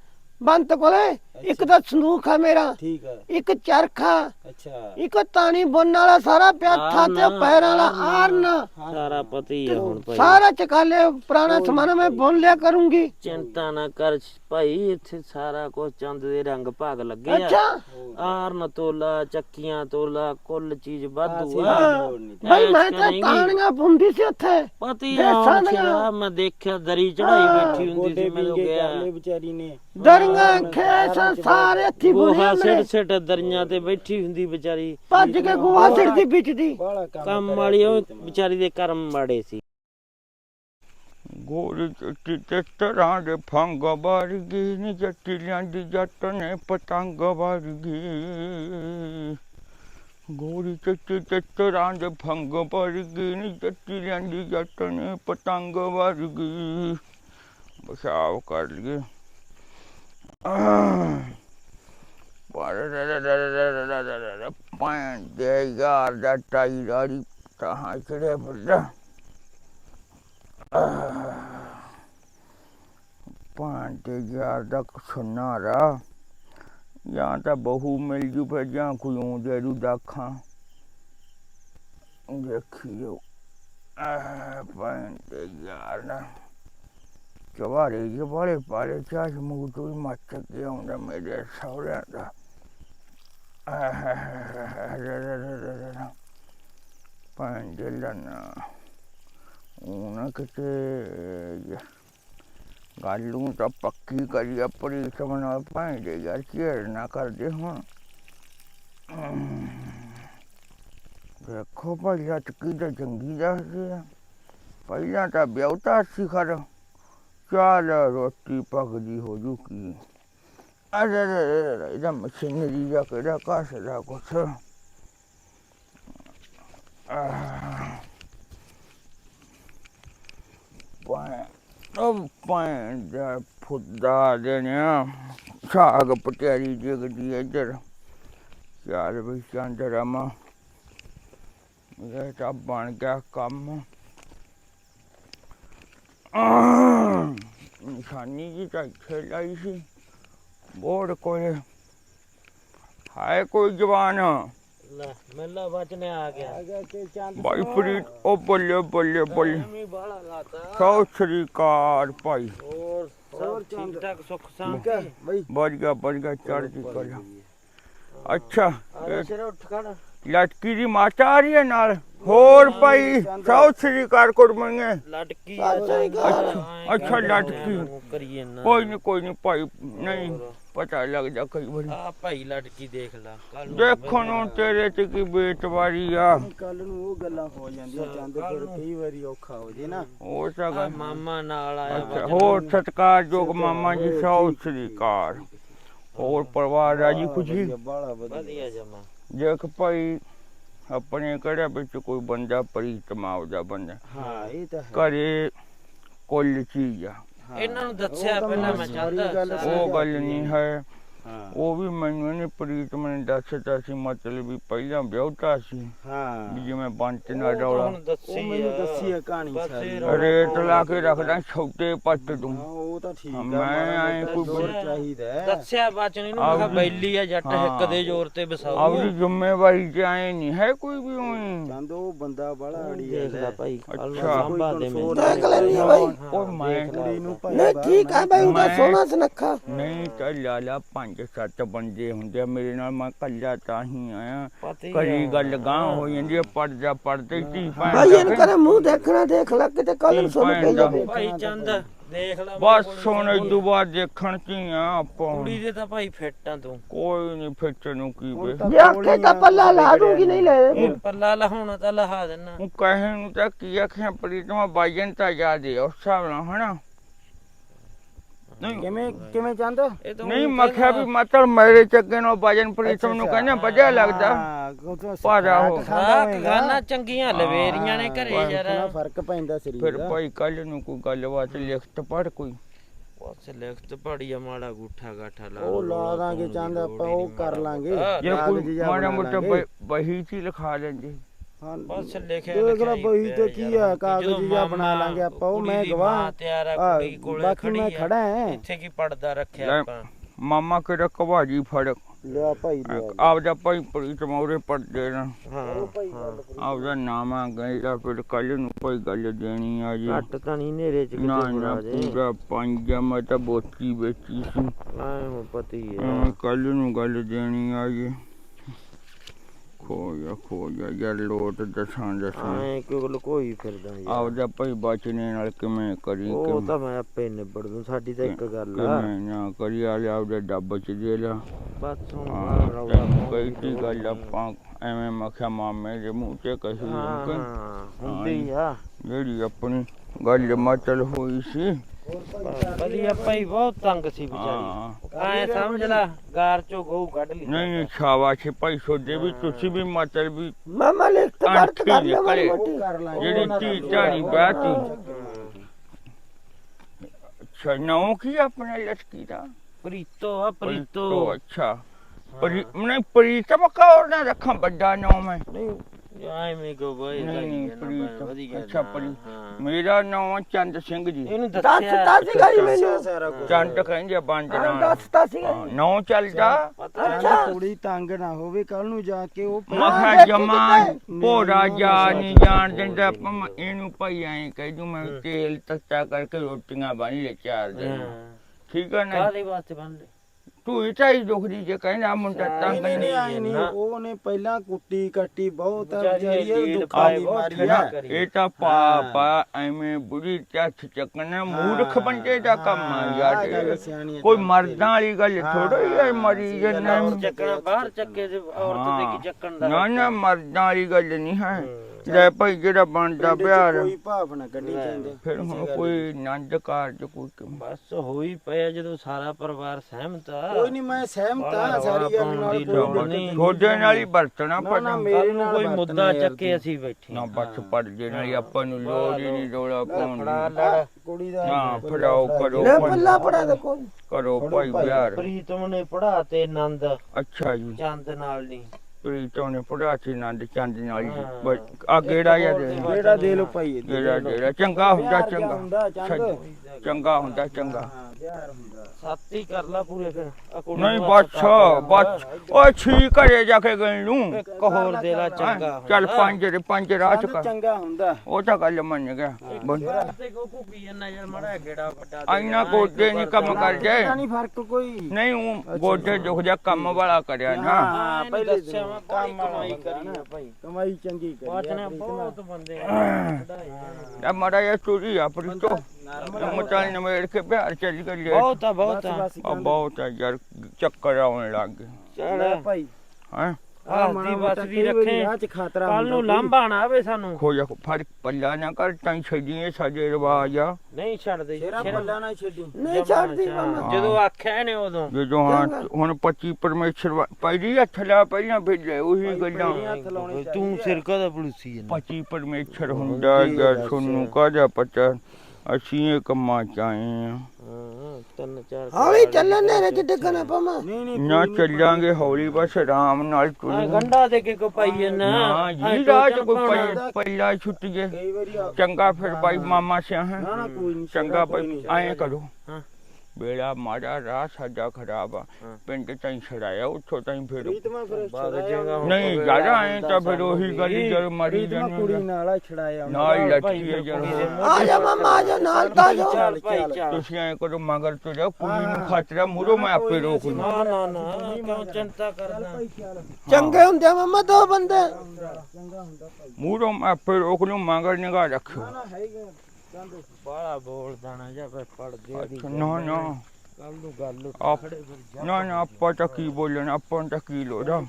ਬੰਤ ਕੋਲੇ। ਇੱਕ ਤਾਂ ਸੰਦੂਖ ਆ ਮੇਰਾ ਠੀਕ ਹੈ ਇੱਕ ਚਰਖਾ ਅੱਛਾ। ਇੱਕ ਤਾਣੀ ਬੁੰਨ ਵਾਲਾ ਸਾਰਾ ਪਿਆ ਥਾਂ ਤੇ ਪੈਰਾਂ ਵਾਲਾ ਆਰਨ ਸਾਰਾ ਪਤਾ ਹੀ ਆ ਹੁਣ ਭਾਈ। ਸਾਰਾ ਚਕਾ ਲਿਆ ਪੁਰਾਣਾ ਸਮਾਨ ਮੈਂ ਬੁੰਨ ਲਿਆ ਕਰੂੰਗੀ। ਚਿੰਤਾ ਨਾ ਕਰ ਭਾਈ ਇੱਥੇ ਸਾਰਾ ਕੁਝ ਚੰਦ ਦੇ ਰੰਗ ਭਾਗ ਲੱਗੇ ਆ। ਅੱਛਾ। ਆਰਨ ਤੋਲਾ ਚੱਕੀਆਂ ਤੋਲਾ ਕੁੱਲ ਚੀਜ਼ ਵਾਧੂ ਆ। ਭਾਈ ਮੈਂ ਤਾਂ। ਤਾਣੀਆਂ ਬੁੰਦੀ ਸੀ ਉੱਥੇ। ਪਤੀ ਆ। ਮੈਂ ਦੇਖਿਆ ਦਰੀ ਚੜਾਈ ਬੈਠੀ ਹੁੰਦੀ ਸੀ ਮੈਨੂੰ ਵਿੰਗੇ ਗਿਆ। ਵਿਚਾਰੀ ਨੇ। ਦਰੀਆਂ ਖੇਸ ਸਾਰੇ ਹੱਥੀ ਗੋਹਾ ਨੇ ਸਿੱਟ ਦਰੀਆਂ ਤੇ ਬੈਠੀ ਹੁੰਦੀ ਵਿਚਾਰੀ। ਭੱਜ ਕੇ ਗੋਹਾ ਵਿੱਚ ਦੀ। ਬਾਹਲਾ ਕੰਮ ਵਾਲੀ ਉਹ। ਵਿਚਾਰੀ ਦੇ ਕਰਮ ਮਾੜੇ ਸੀ। ਗੋਰੀ ਚਿੱਟੀ ਤੇ ਤਰਾਂ ਦੇ ਫੰਗ ਵਰਗੀ ਨੀ ਜੱਟੀ ਲਿਆਂਦੀ ਜੱਟ ਨੇ ਪਤੰਗ ਵਰਗੀ। ਗੋਰੀ ਚਿੱਟੀ ਤੇ ਤਰਾਂ ਦੇ ਫੰਗ ਵਰਗੀ ਨੀ ਜੱਟੀ ਲਿਆਂਦੀ ਜੱਟ ਨੇ ਪਤੰਗ ਵਰਗੀ। ਬਸਾਵ ਕਰ ਲਈਏ। ਪਾਣ ਦੇ ਯਾਰ ਦਾ ਟਾਈਰਾਰੀ ਤਾਂ ਚੜੇ ਫਿਰਦਾ ਪਾਂਤੇ ਯਾਰ ਦਾ ਸੁਨਾਰਾ ਜਾਂ ਤਾਂ ਬਹੂ ਮਿਲ ਜੂ ਫਿਰ ਜਾਂ ਕੋਈ ਉਂਦੇ ਰੂ ਦਾਖਾਂ ਦੇਖੀਓ ਆ ਪਾਂਤੇ ਯਾਰ ਨਾ ਚਵਾਰੇ ਜੇ ਬਾਲੇ ਪਾਲੇ ਚਾਹ ਮੂੰਹ ਤੋਂ ਹੀ ਮੱਚ ਕੇ ਆਉਂਦਾ ਮੇਰੇ ਸੌਰਿਆਂ ਦਾ ਪਾਂਦੇ ਲਨਾ ਉਹਨਾਂ ਕਿਤੇ ਗੱਲ ਨੂੰ ਤਾਂ ਪੱਕੀ ਕਰੀ ਆਪਣੀ ਸਮਝ ਪਾਉਂਦੇ ਯਾਰ ਚੇੜ ਨਾ ਕਰਦੇ ਹੁਣ ਦੇਖੋ ਪਹਿਲਾਂ ਚੱਕੀ ਤਾਂ ਚੰਗੀ ਦੱਸਦੇ ਆ ਚੱਲ ਰੋਟੀ ਪੱਕਦੀ ਹੋ ਜੂਗੀ। ਅਰੇ ਇਹਦਾ ਮਸ਼ੀਨਰੀ ਦਾ ਕਿਹੜਾ ਕਾਸਦਾ ਕੁਛ। ਪਾਣ ਉਹ ਪਾਣ ਦਾ ਫੁੱਦਾ ਦੇਣਿਆ ਸਾਗ ਪਟਿਆਰੀ ਜਗਦੀ ਇੱਧਰ। ਯਾਰ ਵੀ ਚੰਦਰਮਾ ਇਹ ਤਾਂ ਬਣ ਗਿਆ ਕੰਮ। ਆਹ, ਨਿਸ਼ਾਨੀ ਜੀ ਤਾਂ ਇੱਥੇ ਲਾਈ ਸੀ ਬੋਰਡ ਕੋਲੇ ਹਾਏ ਕੋਈ ਜਵਾਨ ਲੈ ਮੇਲਾ ਬਚਨੇ ਆ ਗਿਆ ਅਗਾ ਕਿ ਚੰਦ ਬਾਈ ਫਰੀਦ ਉਹ ਬੱਲੇ ਬੱਲੇ ਬੱਲੇ ਸਤਿ ਸ੍ਰੀ ਅਕਾਲ ਭਾਈ ਹੋਰ ਸਭ ਠੀਕ ਠਾਕ ਸੁੱਖ ਸ਼ਾਂਤੀ ਬਈ ਵੱਜ ਗਿਆ ਵੱਜ ਗਿਆ ਚੜ੍ਹਦੀ ਕਲਾ ਅੱਛਾ ਆ ਸਿਰ ਉੱਠ ਖੜ ਲਟਕੀ ਦੀ ਮਾਤਾ ਆ ਰਹੀ ਹੈ ਨਾਲ ਹੋਰ ਭਾਈ ਸਤਿ ਸ੍ਰੀ ਅਕਾਲ ਕੁੜਮਣੀਏ। ਲਟਕੀ ਅੱਛਾ, ਅੱਛਾ, ਲਟਕੀ। ਕਰੀਏ ਨਾ। ਕੋਈ ਨਹੀਂ ਕੋਈ ਨਹੀਂ ਭਾਈ ਨਹੀਂ ਪਤਾ ਲੱਗ ਜਾ ਕਈ ਵਾਰੀ। ਆ ਭਾਈ ਲਟਕੀ ਦੇਖ ਲਾ ਕੱਲ ਨੂੰ ਦੇਖੋ ਨੂੰ ਤੇਰੇ ਚ ਕੀ ਬੇਟਵਾਰੀ ਆ। ਕੱਲ ਨੂੰ ਉਹ ਗੱਲਾਂ ਹੋ ਜਾਂਦੀਆਂ ਚੰਦ ਫਿਰ ਕਈ ਵਾਰੀ ਔਖਾ ਹੋ ਜੇ ਨਾ। ਹੋ ਆ ਸਕਾ ਮਾਮਾ ਨਾਲ ਆਇਆ। ਹੋਰ ਸਤਿਕਾਰਯੋਗ ਮਾਮਾ ਜੀ ਸਤਿ ਸ੍ਰੀ ਅਕਾਲ। ਹੋਰ ਪਰਿਵਾਰ ਰਾਜੀ ਖੁਸ਼ੀ? ਵਧੀਆ ਜਮਾ। ਦੇਖ ਭਾਈ ਆਪਣੇ ਕਿਹੜਾ ਵਿੱਚ ਕੋਈ ਬੰਦਾ ਪ੍ਰੀਤਮਾ ਆਉਦਾ ਬੰਦਾ? ਹਾਂ ਇਹ ਤਾਂ ਹੈ। ਘਰੇ ਕੁੱਲ ਚੀਜ਼ ਆ। ਇਹਨਾਂ ਨੂੰ ਦੱਸਿਆ ਪਹਿਲਾਂ ਮੈਂ ਗੱਲ ਉਹ ਗੱਲ ਨਹੀਂ ਹੈ। ਹਾਂ। ਉਹ ਵੀ ਮੈਨੂੰ ਇਹਨੇ ਪ੍ਰੀਤਮ ਨੇ ਦੱਸਤਾ ਸੀ ਮਤਲਬ ਵੀ ਪਹਿਲਾਂ ਵਿਆਹਤਾ ਸੀ। ਹਾਂ। ਵੀ ਜਿਵੇਂ ਬੰਚ ਨਾ ਤਾਂ ਦੱਸੀ ਉਹ ਮੈਨੂੰ ਆ। ਦੱਸੀ ਆ ਕਹਾਣੀ ਸਾਰੀ। ਰੇਟ ਲਾ ਕੇ ਰੱਖਦਾ ਛੋਟੇ ਪੱਟ ਦੂੰ ਉਹ ਤਾਂ ਠੀਕ ਆ ਮੈਂ ਐਂ ਕੋਈ ਬੋਲ- ਚਾਹੀਦਾ। ਦੱਸਿਆ ਬਚਨ ਇਹਨੂੰ ਮੈਂ ਕਿਹਾ ਆਹ, ਬੈਲੀ ਆ ਜੱਟ ਹਾਂ। ਹਿੱਕ ਦੇ ਜ਼ੋਰ ਤੇ ਬਸਾਊ ਆਪਦੀ ਜ਼ਿੰਮੇਵਾਰੀ ਚ ਆਏ ਨਹੀਂ ਹੈ ਕੋਈ ਵੀ ਉਹੀ। ਚੰਦ ਉਹ ਬੰਦਾ ਬੜਾ ਅੜੀ ਦੇਖ ਲੈ ਭਾਈ ਕੱਲ ਨੂੰ ਅੱਛਾ। ਸੰਭਾ ਦੇ ਮੈਨੂੰ। ਦੇਖ ਲੈਣੀ ਆ ਬਾਈ ਉਹ ਮੈਂ ਕੁੜੀ ਨੂੰ ਭਾਈ ਨਹੀਂ ਬਾਹਰ ਠੀਕ ਆ ਬਾਈ ਉਹਦਾ ਮੈਂ- ਸੋਹਣਾ ਸੁਨੱਖਾ। ਨਹੀਂ ਤਾਂ ਲਾਲਾ ਪੰਜ ਸੱਤ ਬੰਦੇ ਹੁੰਦੇ ਆ ਮੇਰੇ ਨਾਲ ਮੈਂ ਕੱਲਾ ਤਾਂ ਹੀ ਆਇਆ। ਪਤਾ ਹੀ ਕਰੀ ਆ। ਗੱਲ ਗਾਂ ਹੋ ਜਾਂਦੀ ਹੈ ਪੜਦਾ ਪੜਦੇ ਧੀ ਭੈਣ ਦਾ ਇਹਨ ਕਰੇ ਮੂੰਹ ਦੇਖਣਾ ਦੇਖ ਲੈ ਕਿਤੇ ਕੱਲ ਨੂੰ ਸੁਣ ਕੇ ਜਾਵੇ ਭਾਈ ਚੰਦ ਦੇਖ ਲੈ ਬਸ ਹੁਣ ਇਦੋਂ ਬਾਅਦ ਦੇਖਣ ਹੀ ਆ ਆਪਾਂ। ਕੁੜੀ ਦੇ ਤਾਂ ਭਾਈ ਫਿੱਟ ਆ ਤੂੰ। ਕੋਈ ਨਹੀਂ ਫਿੱਟ ਨੂੰ ਕੀ ਵੇ। ਤਾਂ ਜੇ ਆਖੇ ਤਾਂ ਪੱਲਾ ਲਾ ਦੂੰਗੀ ਨਹੀਂ ਲੈ ਇਹ ਪੱਲਾ ਲਹਾਉਣਾ ਤਾਂ ਲਹਾ ਦੇਣਾ ਉਹ ਕਹੇ ਨੂੰ ਤਾਂ ਕੀ ਆਖਿਆ ਪ੍ਰੀਤਮਾ ਬਾਜਨ ਤਾਂ ਯਾਦ ਹੈ ਉਸ ਹਿਸਾਬ ਨਾਲ ਹਨਾ? ਨਹੀਂ। ਕਿਵੇਂ ਕਿਵੇਂ ਚੰਦ? ਇਹ ਤਾਂ ਨਹੀਂ ਮੱਖਿਆ ਵੀ ਮਤਲਬ ਮੇਰੇ ਚੱਗੇ ਨੂੰ ਭਜਨ ਪ੍ਰੀਤਮ ਨੂੰ ਕਹਿੰਦੇ ਵਧੀਆ ਲੱਗਦਾ। ਭਾਜਾ ਹੋ ਖਾਨਾ ਚੰਗੀਆਂ ਲਵੇਰੀਆਂ ਨੇ ਘਰੇ ਯਾਰ। ਨਾ ਫ਼ਰਕ ਪੈਂਦਾ ਸਰੀਰ ਫਿਰ ਭਾਈ ਕੱਲ ਨੂੰ ਕੋਈ ਗੱਲਬਾਤ ਲਿਖਤ ਪੜ ਕੋਈ? ਉਸ ਲਿਖਤ ਪੜੀਆ ਮਾੜਾ ਗੁੱਠਾ ਗਾਠਾ ਲਾ ਉਹ ਲਾ ਦਾਂਗੇ ਚੰਦ ਆਪਾਂ ਉਹ ਕਰ ਲਾਂਗੇ। ਜੇ ਕੋਈ ਮਾੜਾ ਮੋਟਾ। ਬਹੀ ਚ ਲਿਖਾ ਲੈਂਦੇ। ਹਾਂ ਬਸ ਲਿਖਿਆ ਦੇਖ ਲੈ ਲਿਖਿਆ ਬਹੀ ਹੀ ਤੇ ਪਿਆ ਕੀ ਯਾਰ। ਆ ਕਾਗਜ਼ ਜਦੋਂ ਜਿਹਾ ਬਣਾ ਮਾਮਾ, ਲਾਂਗੇ ਆਪਾਂ ਉਹ ਕੁੜੀ ਮੈਂ ਦੀ ਗਵਾਹ। ਮਾਂ ਤਿਆਰ ਆ ਆ, ਕੁੜੀ ਕੋਲੇ ਬਾਕੀ ਮੈਂ ਖੜੀ ਆ। ਖੜਾ ਐ। ਇੱਥੇ ਕੀ ਪੜਦਾ ਰੱਖਿਆ ਲੈ। ਆਪਾਂ? ਮਾਮਾ ਕਿਹੜਾ ਕਵਾਜੀ ਫੜ। ਲਿਆ ਭਾਈ ਲਿਆ। ਆਪਦਾ ਭਾਈ ਪ੍ਰੀਤਮ ਉਹਦੇ ਪੜਦੇ ਨਾ ਹਾਂ ਆਪਦਾ ਨਾਮ ਆ ਗਏ ਫਿਰ ਕੱਲ ਨੂੰ ਕੋਈ ਗੱਲ ਦੇਣੀ ਆ ਜੀ। ਘੱਟ ਤਾਂ ਨਹੀਂ ਨੇਰੇ ਚ ਨਾ ਕਿਤੇ ਨਾ ਪੂਰਾ ਪੰਜ ਮੈਂ ਤਾਂ ਬੋਤੀ ਵੇਚੀ ਸੀ। ਆਏ ਹੁਣ ਪਤੀ ਹੈ ਕੱਲ ਨੂੰ ਗੱਲ ਦੇਣੀ ਆ ਜੀ। ਖੋ ਜਾ ਖੋ ਜਾ ਯਾਰ ਲੋਟ ਦਸਾਂ ਦਸਾਂ। ਆਏ ਕਿਉਂ ਲੁਕੋਈ ਫਿਰਦਾ ਯਾਰ? ਆਪਦਾ ਭਾਈ ਬਚਨੇ ਨਾਲ ਕਿਵੇਂ ਕਰੀ ਉਹ ਕਿਵੇਂ ਤਾਂ ਮੈਂ ਆਪੇ ਨਿਬੜ ਦੂੰ ਸਾਡੀ ਤਾਂ ਇੱਕ ਗੱਲ ਆ। ਕਿਵੇਂ ਨਾ ਕਰੀ ਆਲੇ ਆਪਦੇ ਡੱਬ ਚ ਦੇ ਲਾ। ਬਸ ਹੁਣ ਹਾਂ ਰੌਲਾ ਤੈਨੂੰ ਤੀ ਲੋੜ ਗੱਲ। ਆਪਾਂ ਐਵੇਂ ਮੱਖਿਆ ਮਾਮੇ ਦੇ ਮੂੰਹ ਤੇ ਕਹੀ ਹਾਂ ਕਿ ਹਾਂ, ਹੁੰਦੀ ਆ। ਜਿਹੜੀ ਆਪਣੀ ਗੱਲ ਮਚਲ ਹੋਈ ਸੀ। ਵਧੀਆ ਭਾਈ ਬਹੁਤ ਤੰਗ ਸੀ ਵਿਚਾਰੀ। ਹਾਂ। ਐ ਸਮਝ ਲੈ ਗਾਰ ਚੋਂ ਗਊ ਕੱਢ ਲਈ। ਨਹੀਂ ਨਹੀਂ ਛਾਵਾਸ਼ੇ ਭਾਈ ਸੋਦੇ ਵੀ ਤੁਸੀਂ ਵੀ ਮਤਲ ਵੀ ਮਾਮਾ ਲਿਖਤ ਪੜਤ ਕਰ ਮਾੜੀ। ਮੋਟੀ। ਕਰ ਲਾਂਗੇ ਜਿਹੜੀ ਧੀ ਝਾੜੀ ਬਾਤੀ ਅੱਛਾ ਨਾਮ ਕੀ ਆ ਆਪਣਾ ਲਟਕੀ ਦਾ? ਪ੍ਰੀਤੋ ਆ ਪ੍ਰੀਤੋ। ਅੱਛਾ। ਪਰੀ ਨਹੀਂ ਪ੍ਰੀਤਮ ਕੌਰ ਨਾ ਰੱਖਾਂ ਵੱਡਾ ਨਾਮ ਹੈ ਨਹੀਂ ਐਵੇਂ ਕੋ ਬਈ ਨਹੀਂ ਨਹੀਂ ਪ੍ਰੀਤਮ ਵਧੀਆ ਅੱਛਾ ਨਾ, ਪ੍ਰੀ ਹਾਂ। ਮੇਰਾ ਨਾਮ ਚੰਦ ਸਿੰਘ ਜੀ। ਇਹਨੂੰ ਦੱਸ ਦੱਸਿਆ ਤਾ ਸੀਗਾ ਜੀ ਮੈਨੂੰ। ਸਾਰਾ ਕੁਝ ਚੰਦ ਕਹਿੰਦੇ ਹਾਂ, ਦੱਸਤਾ। ਨੌ ਚੱਲਦਾ। ਪਤਾ ਅੱਛਾ ਕੁੜੀ ਤੰਗ ਨਾ ਹੋਵੇ ਕੱਲ ਨੂੰ ਜਾ ਕੇ ਉਹ ਮਖਾ ਜਮਾਨ। ਭੋਰਾ ਜਾ ਨਹੀਂ ਜਾਣ ਦਿੰਦਾ। ਭਮ ਇਹਨੂੰ ਭਾਈ ਐਂ ਕਹਿ ਦੂੰ ਮੈਂ ਤੇਲ ਤੱਤਾ ਕਰਕੇ ਰੋਟੀਆਂ ਬਣ ਲੈ ਚਾਰ ਦਿਨ। ਠੀਕ ਹੈ ਨਾ? ਕਾਹਦੇ ਵਾਸਤੇ ਬਣ ਲੈ? ਤੂੰ ਇਹ ਚਾਹੀ ਦੁਖਦੀ ਜੇ ਕਹਿੰਦਾ ਮੁੰਡਾ ਤੰਗ ਨਹੀਂ ਨਹੀਂ ਆਈ ਨਹੀਂ। ਉਹਨੇ ਪਹਿਲਾਂ ਕੁੱਟੀ ਕੱਟੀ ਬਹੁਤ ਲੀਡ ਦੁੱਖਾਂ ਦੀ ਮਾਰੀ ਠੰਡਾ ਆ ਕਰੀ। ਇਹ ਤਾਂ ਪਾਪਾ ਐਵੇਂ ਬੁੜੀ ਚੱਥ ਚੱਕਣਾ ਮੂਰਖ ਬੰਦੇ ਦਾ ਕੰਮ ਆ ਯਾਰ। ਕੋਈ ਮਰਦਾਂ ਵਾਲੀ ਗੱਲ ਥੋੜਾ ਹੀ ਹੈ ਮਰੀ ਜੰਨਾ ਬਾਹਰ ਚੱਕਣਾ ਬਾਹਰ ਚੱਕੇ ਤੇ ਔਰਤ ਦੇ ਕੀ ਚੱਕਣ ਦਾ ਨਾ ਨਾ ਮਰਦਾਂ ਵਾਲੀ ਗੱਲ ਨਹੀਂ ਹੈ। ਲੈ ਭਾਈ ਜਿਹੜਾ ਬਣਦਾ ਪਿਆਰ। ਕੋਈ ਭਾਵਨਾ ਕੱਢੀ ਜਾਂਦੇ। ਫਿਰ ਹੁਣ ਕੋਈ ਆਨੰਦ ਕਾਰਜ ਕੋਈ ਬਸ ਹੋਈ ਪਿਆ ਜਦੋਂ ਸਾਰਾ ਪਰਿਵਾਰ ਸਹਿਮਤ ਆ। ਕੋਈ ਨਹੀਂ ਮੈਂ ਸਹਿਮਤ ਆ ਸਾਰੀ ਗੱਲ ਨਾਲ। ਤੁਹਾਡੇ ਨਾਲ ਹੀ ਵਰਤਣਾ ਪੜਨਾ ਮੇਰੇ ਨਾਲ ਕੋਈ ਮੁੱਦਾ ਚੱਕੇ ਅਸੀਂ ਬੈਠੇ ਨਾ ਬਸ ਪੜਦੇ ਨਾਲ ਹੀ ਆਪਾਂ ਨੂੰ ਲੋੜ ਹੀ ਨਹੀਂ ਰੋਲਾ ਪਾਉਣ ਫੜਾ ਦੀ। ਲੜ ਕੁੜੀ ਦਾ। ਨਾ ਫੜਾਓ ਕਰੋ ਲੈ ਪੱਲਾ ਪੜਾ ਦੇ ਕੋਈ। ਕਰੋ ਭਾਈ ਪਿਆਰ। ਪ੍ਰੀਤਮ ਨੇ ਪੜਾ ਤੇ ਆਨੰਦ ਅੱਛਾ ਜੀ। ਚੰਦ ਨਾਲ ਨਹੀਂ ਪ੍ਰੀਤੋਂ ਨੇ ਪੜਾਤੀ ਨੰਦ ਚੰਦ ਨਾਲ ਜੀ। ਬਸ ਆ ਗੇੜਾ ਜਾਂ ਦੇ ਜਿਹੜਾ ਦੇ ਲੋ ਭਾਈ ਗੇੜਾ ਗੇੜਾ ਚੰਗਾ ਹੁੰਦਾ ਚੰਗਾ। ਚੰਗਾ। ਹੁੰਦਾ ਚੰਗਾ। ਹਾਂ ਸਾਥੀ ਕਰ ਲਾ ਪੂਰੇ ਫਿਰ। ਆ ਕੁੜੀ ਨਹੀਂ ਨੂੰ ਬਸ ਹੱਥ ਬਸ। ਓਏ ਛੀ ਘਰੇ ਜਾ ਕੇ ਗਈ ਨੂੰ। ਇੱਕ ਹੋਰ ਦੇ ਲਾ ਚੰਗਾ ਹੈਂ? ਚੱਲ ਪੰਜ ਦੇ ਪੰਜ ਰਾਹ ਚ ਚੰਦ ਕਰ। ਚੰਗਾ ਹੁੰਦਾ। ਉਹ ਤਾਂ ਗੱਲ ਮੰਨ ਗਿਆ। ਬਸ ਤੇ ਕੋ ਭੁੱਕੀ ਜੰਨਾ ਯਾਰ ਮੜਾ ਗੇੜਾ ਵੱਡਾ ਦੇ। ਇੰਨਾ ਦੇਣਾ, ਗੋਡੇ ਨਹੀਂ ਕੰਮ ਦਾ। ਕਰ ਜੇ ਨਹੀਂ ਫ਼ਰਕ ਕੋਈ। ਨਹੀਂ ਉਹ ਗੋਡੇ ਦੁਖ ਜਾ ਕੰਮ ਵਾਲਾ ਕਰਿਆ ਨਾ। ਹਾਂ ਪਹਿਲੇ ਦੱਸਿਆ ਮੈਂ ਬੜੀ ਕਮਾਈ ਕਰੀ ਆ ਭਾਈ। ਕਮਾਈ ਚੰਗੀ ਕਰੀ ਬਾਚਣਾ ਬਹੁਤ ਬੰਦੇ ਆ ਜਾਣੇ। ਇਹ ਮੜਾ ਇਹ ਚੋਰੀ ਆ ਪ੍ਰੀਤੋ ਮਚਾਲ ਨਵੇੜ ਕੇ ਪਿਆਰ ਚੱਲ ਗਈ ਬਹੁਤ ਆ ਬਹੁਤ। ਆ ਬਸ ਆ ਬਹੁਤ ਆ ਯਾਰ ਚੱਕਰ ਆਉਣ ਲੱਗ ਗਏ। ਲੈ ਭਾਈ। ਹੈ? ਆਹ ਦੀ ਬਸ ਵੀ ਰੱਖੇ। ਰਾਹ ਚ ਖਾਤਰਾ ਕੱਲ ਨੂੰ ਹੁੰਦਾ ਲਾਂਭਾ ਨਾ ਆਵੇ ਸਾਨੂੰ। ਖੋ ਜਾ ਫ਼ਰਕ ਪੱਲਾ ਨਾ ਕਰ ਤਾਂ ਛੱਡੀਏ ਸਾਡੇ ਰਿਵਾਜ ਆ। ਨਹੀਂ ਛੱਡਦੇ। ਸ਼ੇਰਾ ਸ਼ੇਰਾ ਪੱਲਾ ਨਾ ਛੱਡੀ। ਨਹੀਂ ਛੱਡਦੀ ਮਾਮਾ। ਜਦੋਂ ਆਖਿਆ ਨੇ ਉਦੋਂ। ਜਦੋਂ ਹਾਂ ਹੁਣ 25 ਪਰਮੇਸ਼ਰ ਵਾ- ਪਹਿਲੀ ਹੱਥ ਲਾ ਪਹਿਲਾਂ ਭੇਜੇ ਉਹੀ ਗੱਲਾਂ। ਤੂੰ ਸਿਰ ਕਦਾ ਬਲੂਸੀ ਜਨਾ 25 ਪਰਮੇਸ਼ਰ ਹੁੰਦਾ ਜਾਂ ਤੁਹਾਨੂੰ ਕਾਹਦਾ ਪਤਾ? ਅਸੀਂ ਇਹ ਕੰਮਾਂ ਚ ਆਏ ਆ। ਹਾਂ ਤਿੰਨ ਚਾਰ ਹਾਂ ਵੀ ਚੱਲਣ ਨੇ ਚ ਡਿੱਗਣਾ ਪਮਾ ਨਹੀਂ ਨਹੀਂ ਨਾ ਚੱਲਾਂਗੇ ਹੌਲੀ ਬਸ ਆਰਾਮ ਨਾਲ ਆ ਤੁਰ ਗੰਡਾ ਦੇ ਕੇ ਕੋ ਪਾਈ ਜਨਾ ਨਾ ਜੀ ਰਾਤ ਕੋਈ ਪੱਲਾ ਛੁੱਟ ਜੇ। ਕਈ ਵਾਰੀ ਆ- ਚੰਗਾ ਫਿਰ ਭਾਈ ਮਾਮਾ ਸਿਆ ਹੈ। ਨਾ ਨਾ ਕੋਈ ਨਹੀਂ ਚੰਗਾ ਭਾਈ ਐਂ ਕਰੋ। ਹਾਂ। ਬੇੜਾ ਮਾੜਾ ਰਾਹ ਸਾਡਾ ਖਰਾਬ ਆ। ਪਿੰਡ ਤਾਈਂ ਛੜਾਇਆ ਉੱਥੋਂ ਤਾਈਂ ਫਿਰ ਪ੍ਰੀਤਮਾ ਫਿਰ ਛੜਾਇਆ ਨਹੀਂ ਜ਼ਿਆਦਾ ਐਂ ਤਾਂ ਫਿਰ ਉਹੀ ਗੱਲ ਜਦ ਮਰੀ ਪ੍ਰੀਤਮਾ ਕੁੜੀ ਨਾਲ ਆ ਛੜਾਇਆ। ਨਾਲ ਲੱਠੀ ਜਦ ਆ ਜਾ ਮਾਮਾ ਆ ਜਾ ਨਾਲ ਤਾਂ ਜੋ। ਚੱਲ ਭਾਈ ਚੱਲ। ਤੁਸੀਂ ਐਂ ਕਰੋ ਮਗਰ ਤੋਂ ਜਾ ਕੁੜੀ ਨੂੰ ਖਤਰਾ ਮੂਰੋ ਮੈਂ ਆਪੇ ਰੋਕ। ਲੂੰ ਨਾ ਨਾ ਨਾ ਕਿਉਂ ਚਿੰਤਾ ਕਰਦਾ ਚੰਗੇ ਹੁੰਦੇ ਆ ਮਾਮਾ ਦੋ ਬੰਦੇ। ਮੂਰੋ ਮੈਂ ਆਪੇ ਰੋਕ ਲੂੰ ਮਗਰ ਨਿਗਾਹ ਰੱਖਿਓ। ਨਾ ਹੈਗਾ ਬਾਲਾ ਬੋਲਦਾ ਨਾ ਜਾਂ ਫਿਰ ਪੜਦੇ ਦੀ ਨਾ ਨਾ। ਕੱਲ ਨੂੰ ਗੱਲ ਆਪ ਨਾ ਨਾ ਆਪਾਂ ਤਾਂ ਕੀ ਬੋਲਣਾ ਆਪਾਂ ਨੂੰ ਤਾਂ ਕੀ ਲੋੜਾ।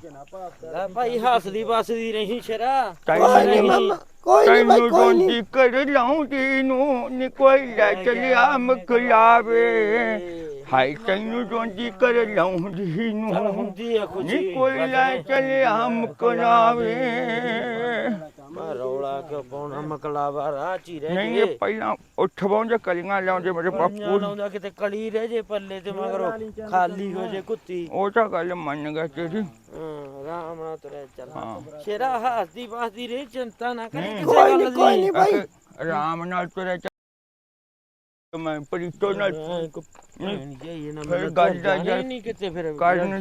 ਲੈ ਭਾਈ ਹੱਸਦੀ ਵਸਦੀ ਰਹੀ ਸ਼ਰਾ। ਕੋਈ ਨਹੀਂ ਤੈਨੂੰ ਮਾਮਾ ਕੋਈ ਨਹੀਂ ਬਾਈ ਤੈਨੂੰ ਕੋਈ ਨਹੀਂ। ਰੋਂਦੀ ਕਰ ਲਾਉਂਦੀ ਨੂੰ ਨੀ ਕੋਈ ਲੈ ਚਲਿਆ ਮਕਲਾਵੇ ਹਾਈ ਤੈਨੂੰ ਰੋਂਦੀ ਕਰ ਲਾਉਂਦੀ ਚੱਲ ਨੂੰ। ਹੁੰਦੀ ਆ ਖੁਸ਼ੀ। ਨੀ ਕੋਈ ਲੈ ਚਲਿਆ ਪਾਉਣਾ ਮਕਲਾਵਾ ਰਾਹ ਚ ਹੀ ਰਹਿ ਨਹੀਂ ਜੇ ਇਹ ਪਹਿਲਾਂ ਉੱਠਵਾਉਂਦੇ ਕਲੀਆਂ ਲਾਉਂਦੇ ਮੇਰੇ ਪੰਜਾਂ ਬਾਪੂ ਲਾਉਂਦਾ ਕਿਤੇ ਕਲੀ ਰਹਿ ਜੇ ਪੱਲੇ ਤੇ ਮਗਰੋਂ ਖਾਲੀ ਹੋ ਜੇ ਕੁੱਤੀ। ਉਹ ਤਾਂ ਗੱਲ ਮੰਨ ਗਿਆ ਤੇਰੀ। ਹਾਂ ਰਾਮ ਨਾਲ ਤੁਰੇ ਚੱਲ। ਹਾਂ। ਸ਼ੇਰਾ ਹੱਸਦੀ ਵਸਦੀ ਰਹੀ ਚਿੰਤਾ ਨਾ ਕਰੀ ਨਹੀਂ। ਕਿਸੇ ਗੱਲ ਨਹੀਂ ਕੋਈ ਦੀ ਨਹੀਂ ਬਾਈ ਆਰਾਮ ਨਾਲ ਤੁਰੇ ਚੱਲ। ਮੈਂ ਪ੍ਰੀਤੋ ਨਾਲ ਭੈਣ ਜਾਈਏ ਨਾ ਮੇਰਾ ਗੱਲ ਦਾ ਦਾ ਨਹੀਂ ਕਿਤੇ ਫਿਰ। ਕਰਨ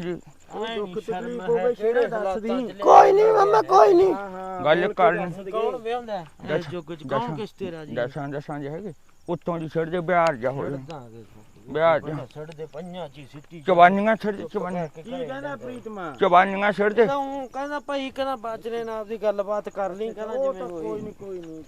ਦੀ ਦੁੱਖ ਤਕਲੀਫ ਹੋਵੇ ਸ਼ੇਰਾ ਦੱਸਦੀ ਕੋਈ ਨਹੀਂ ਮਾਮਾ ਕੋਈ ਨਹੀਂ। ਗੱਲ ਕਰਨ ਕੌਣ ਵਿਆਹੁੰਦਾ ਹੈ? ਦੱਸ- ਜੋ ਕੁਝ ਦੱਸ- ਕੌਣ ਕਿਸ ਤੇਰਾ ਜੀ ਦਸਾਂ ਦਸਾਂ ਜਿਹੇ ਹੈਗੇ ਉੱਤੋਂ ਦੀ ਛੱਡ ਦੇ ਬਿਹਾਰ ਜਾ ਹੋਏ ਵਿਆਹ ਜਾ। ਛੱਡ ਦੇ ਪੰਜਾਂ ਚ ਹੀ ਸਿੱਟੀ ਚਵਾਨੀਆਂ ਛੱਡ ਦੇ ਚਵਾਨੀਆਂ। ਕੀ ਕਹਿੰਦਾ ਪ੍ਰੀਤਮਾ? ਚਵਾਨੀਆਂ ਛੱਡ ਦੇ। ਤਾਂ ਕਹਿੰਦਾ ਭਾਈ ਕਹਿੰਦਾ ਬਾਚਨੇ ਨਾਲ ਆਪਦੀ ਗੱਲਬਾਤ ਕਰ ਲਈ ਕਹਿੰਦਾ ਜਿਵੇਂ ਕੋਈ ਨਹੀਂ ਕੋਈ ਨਹੀਂ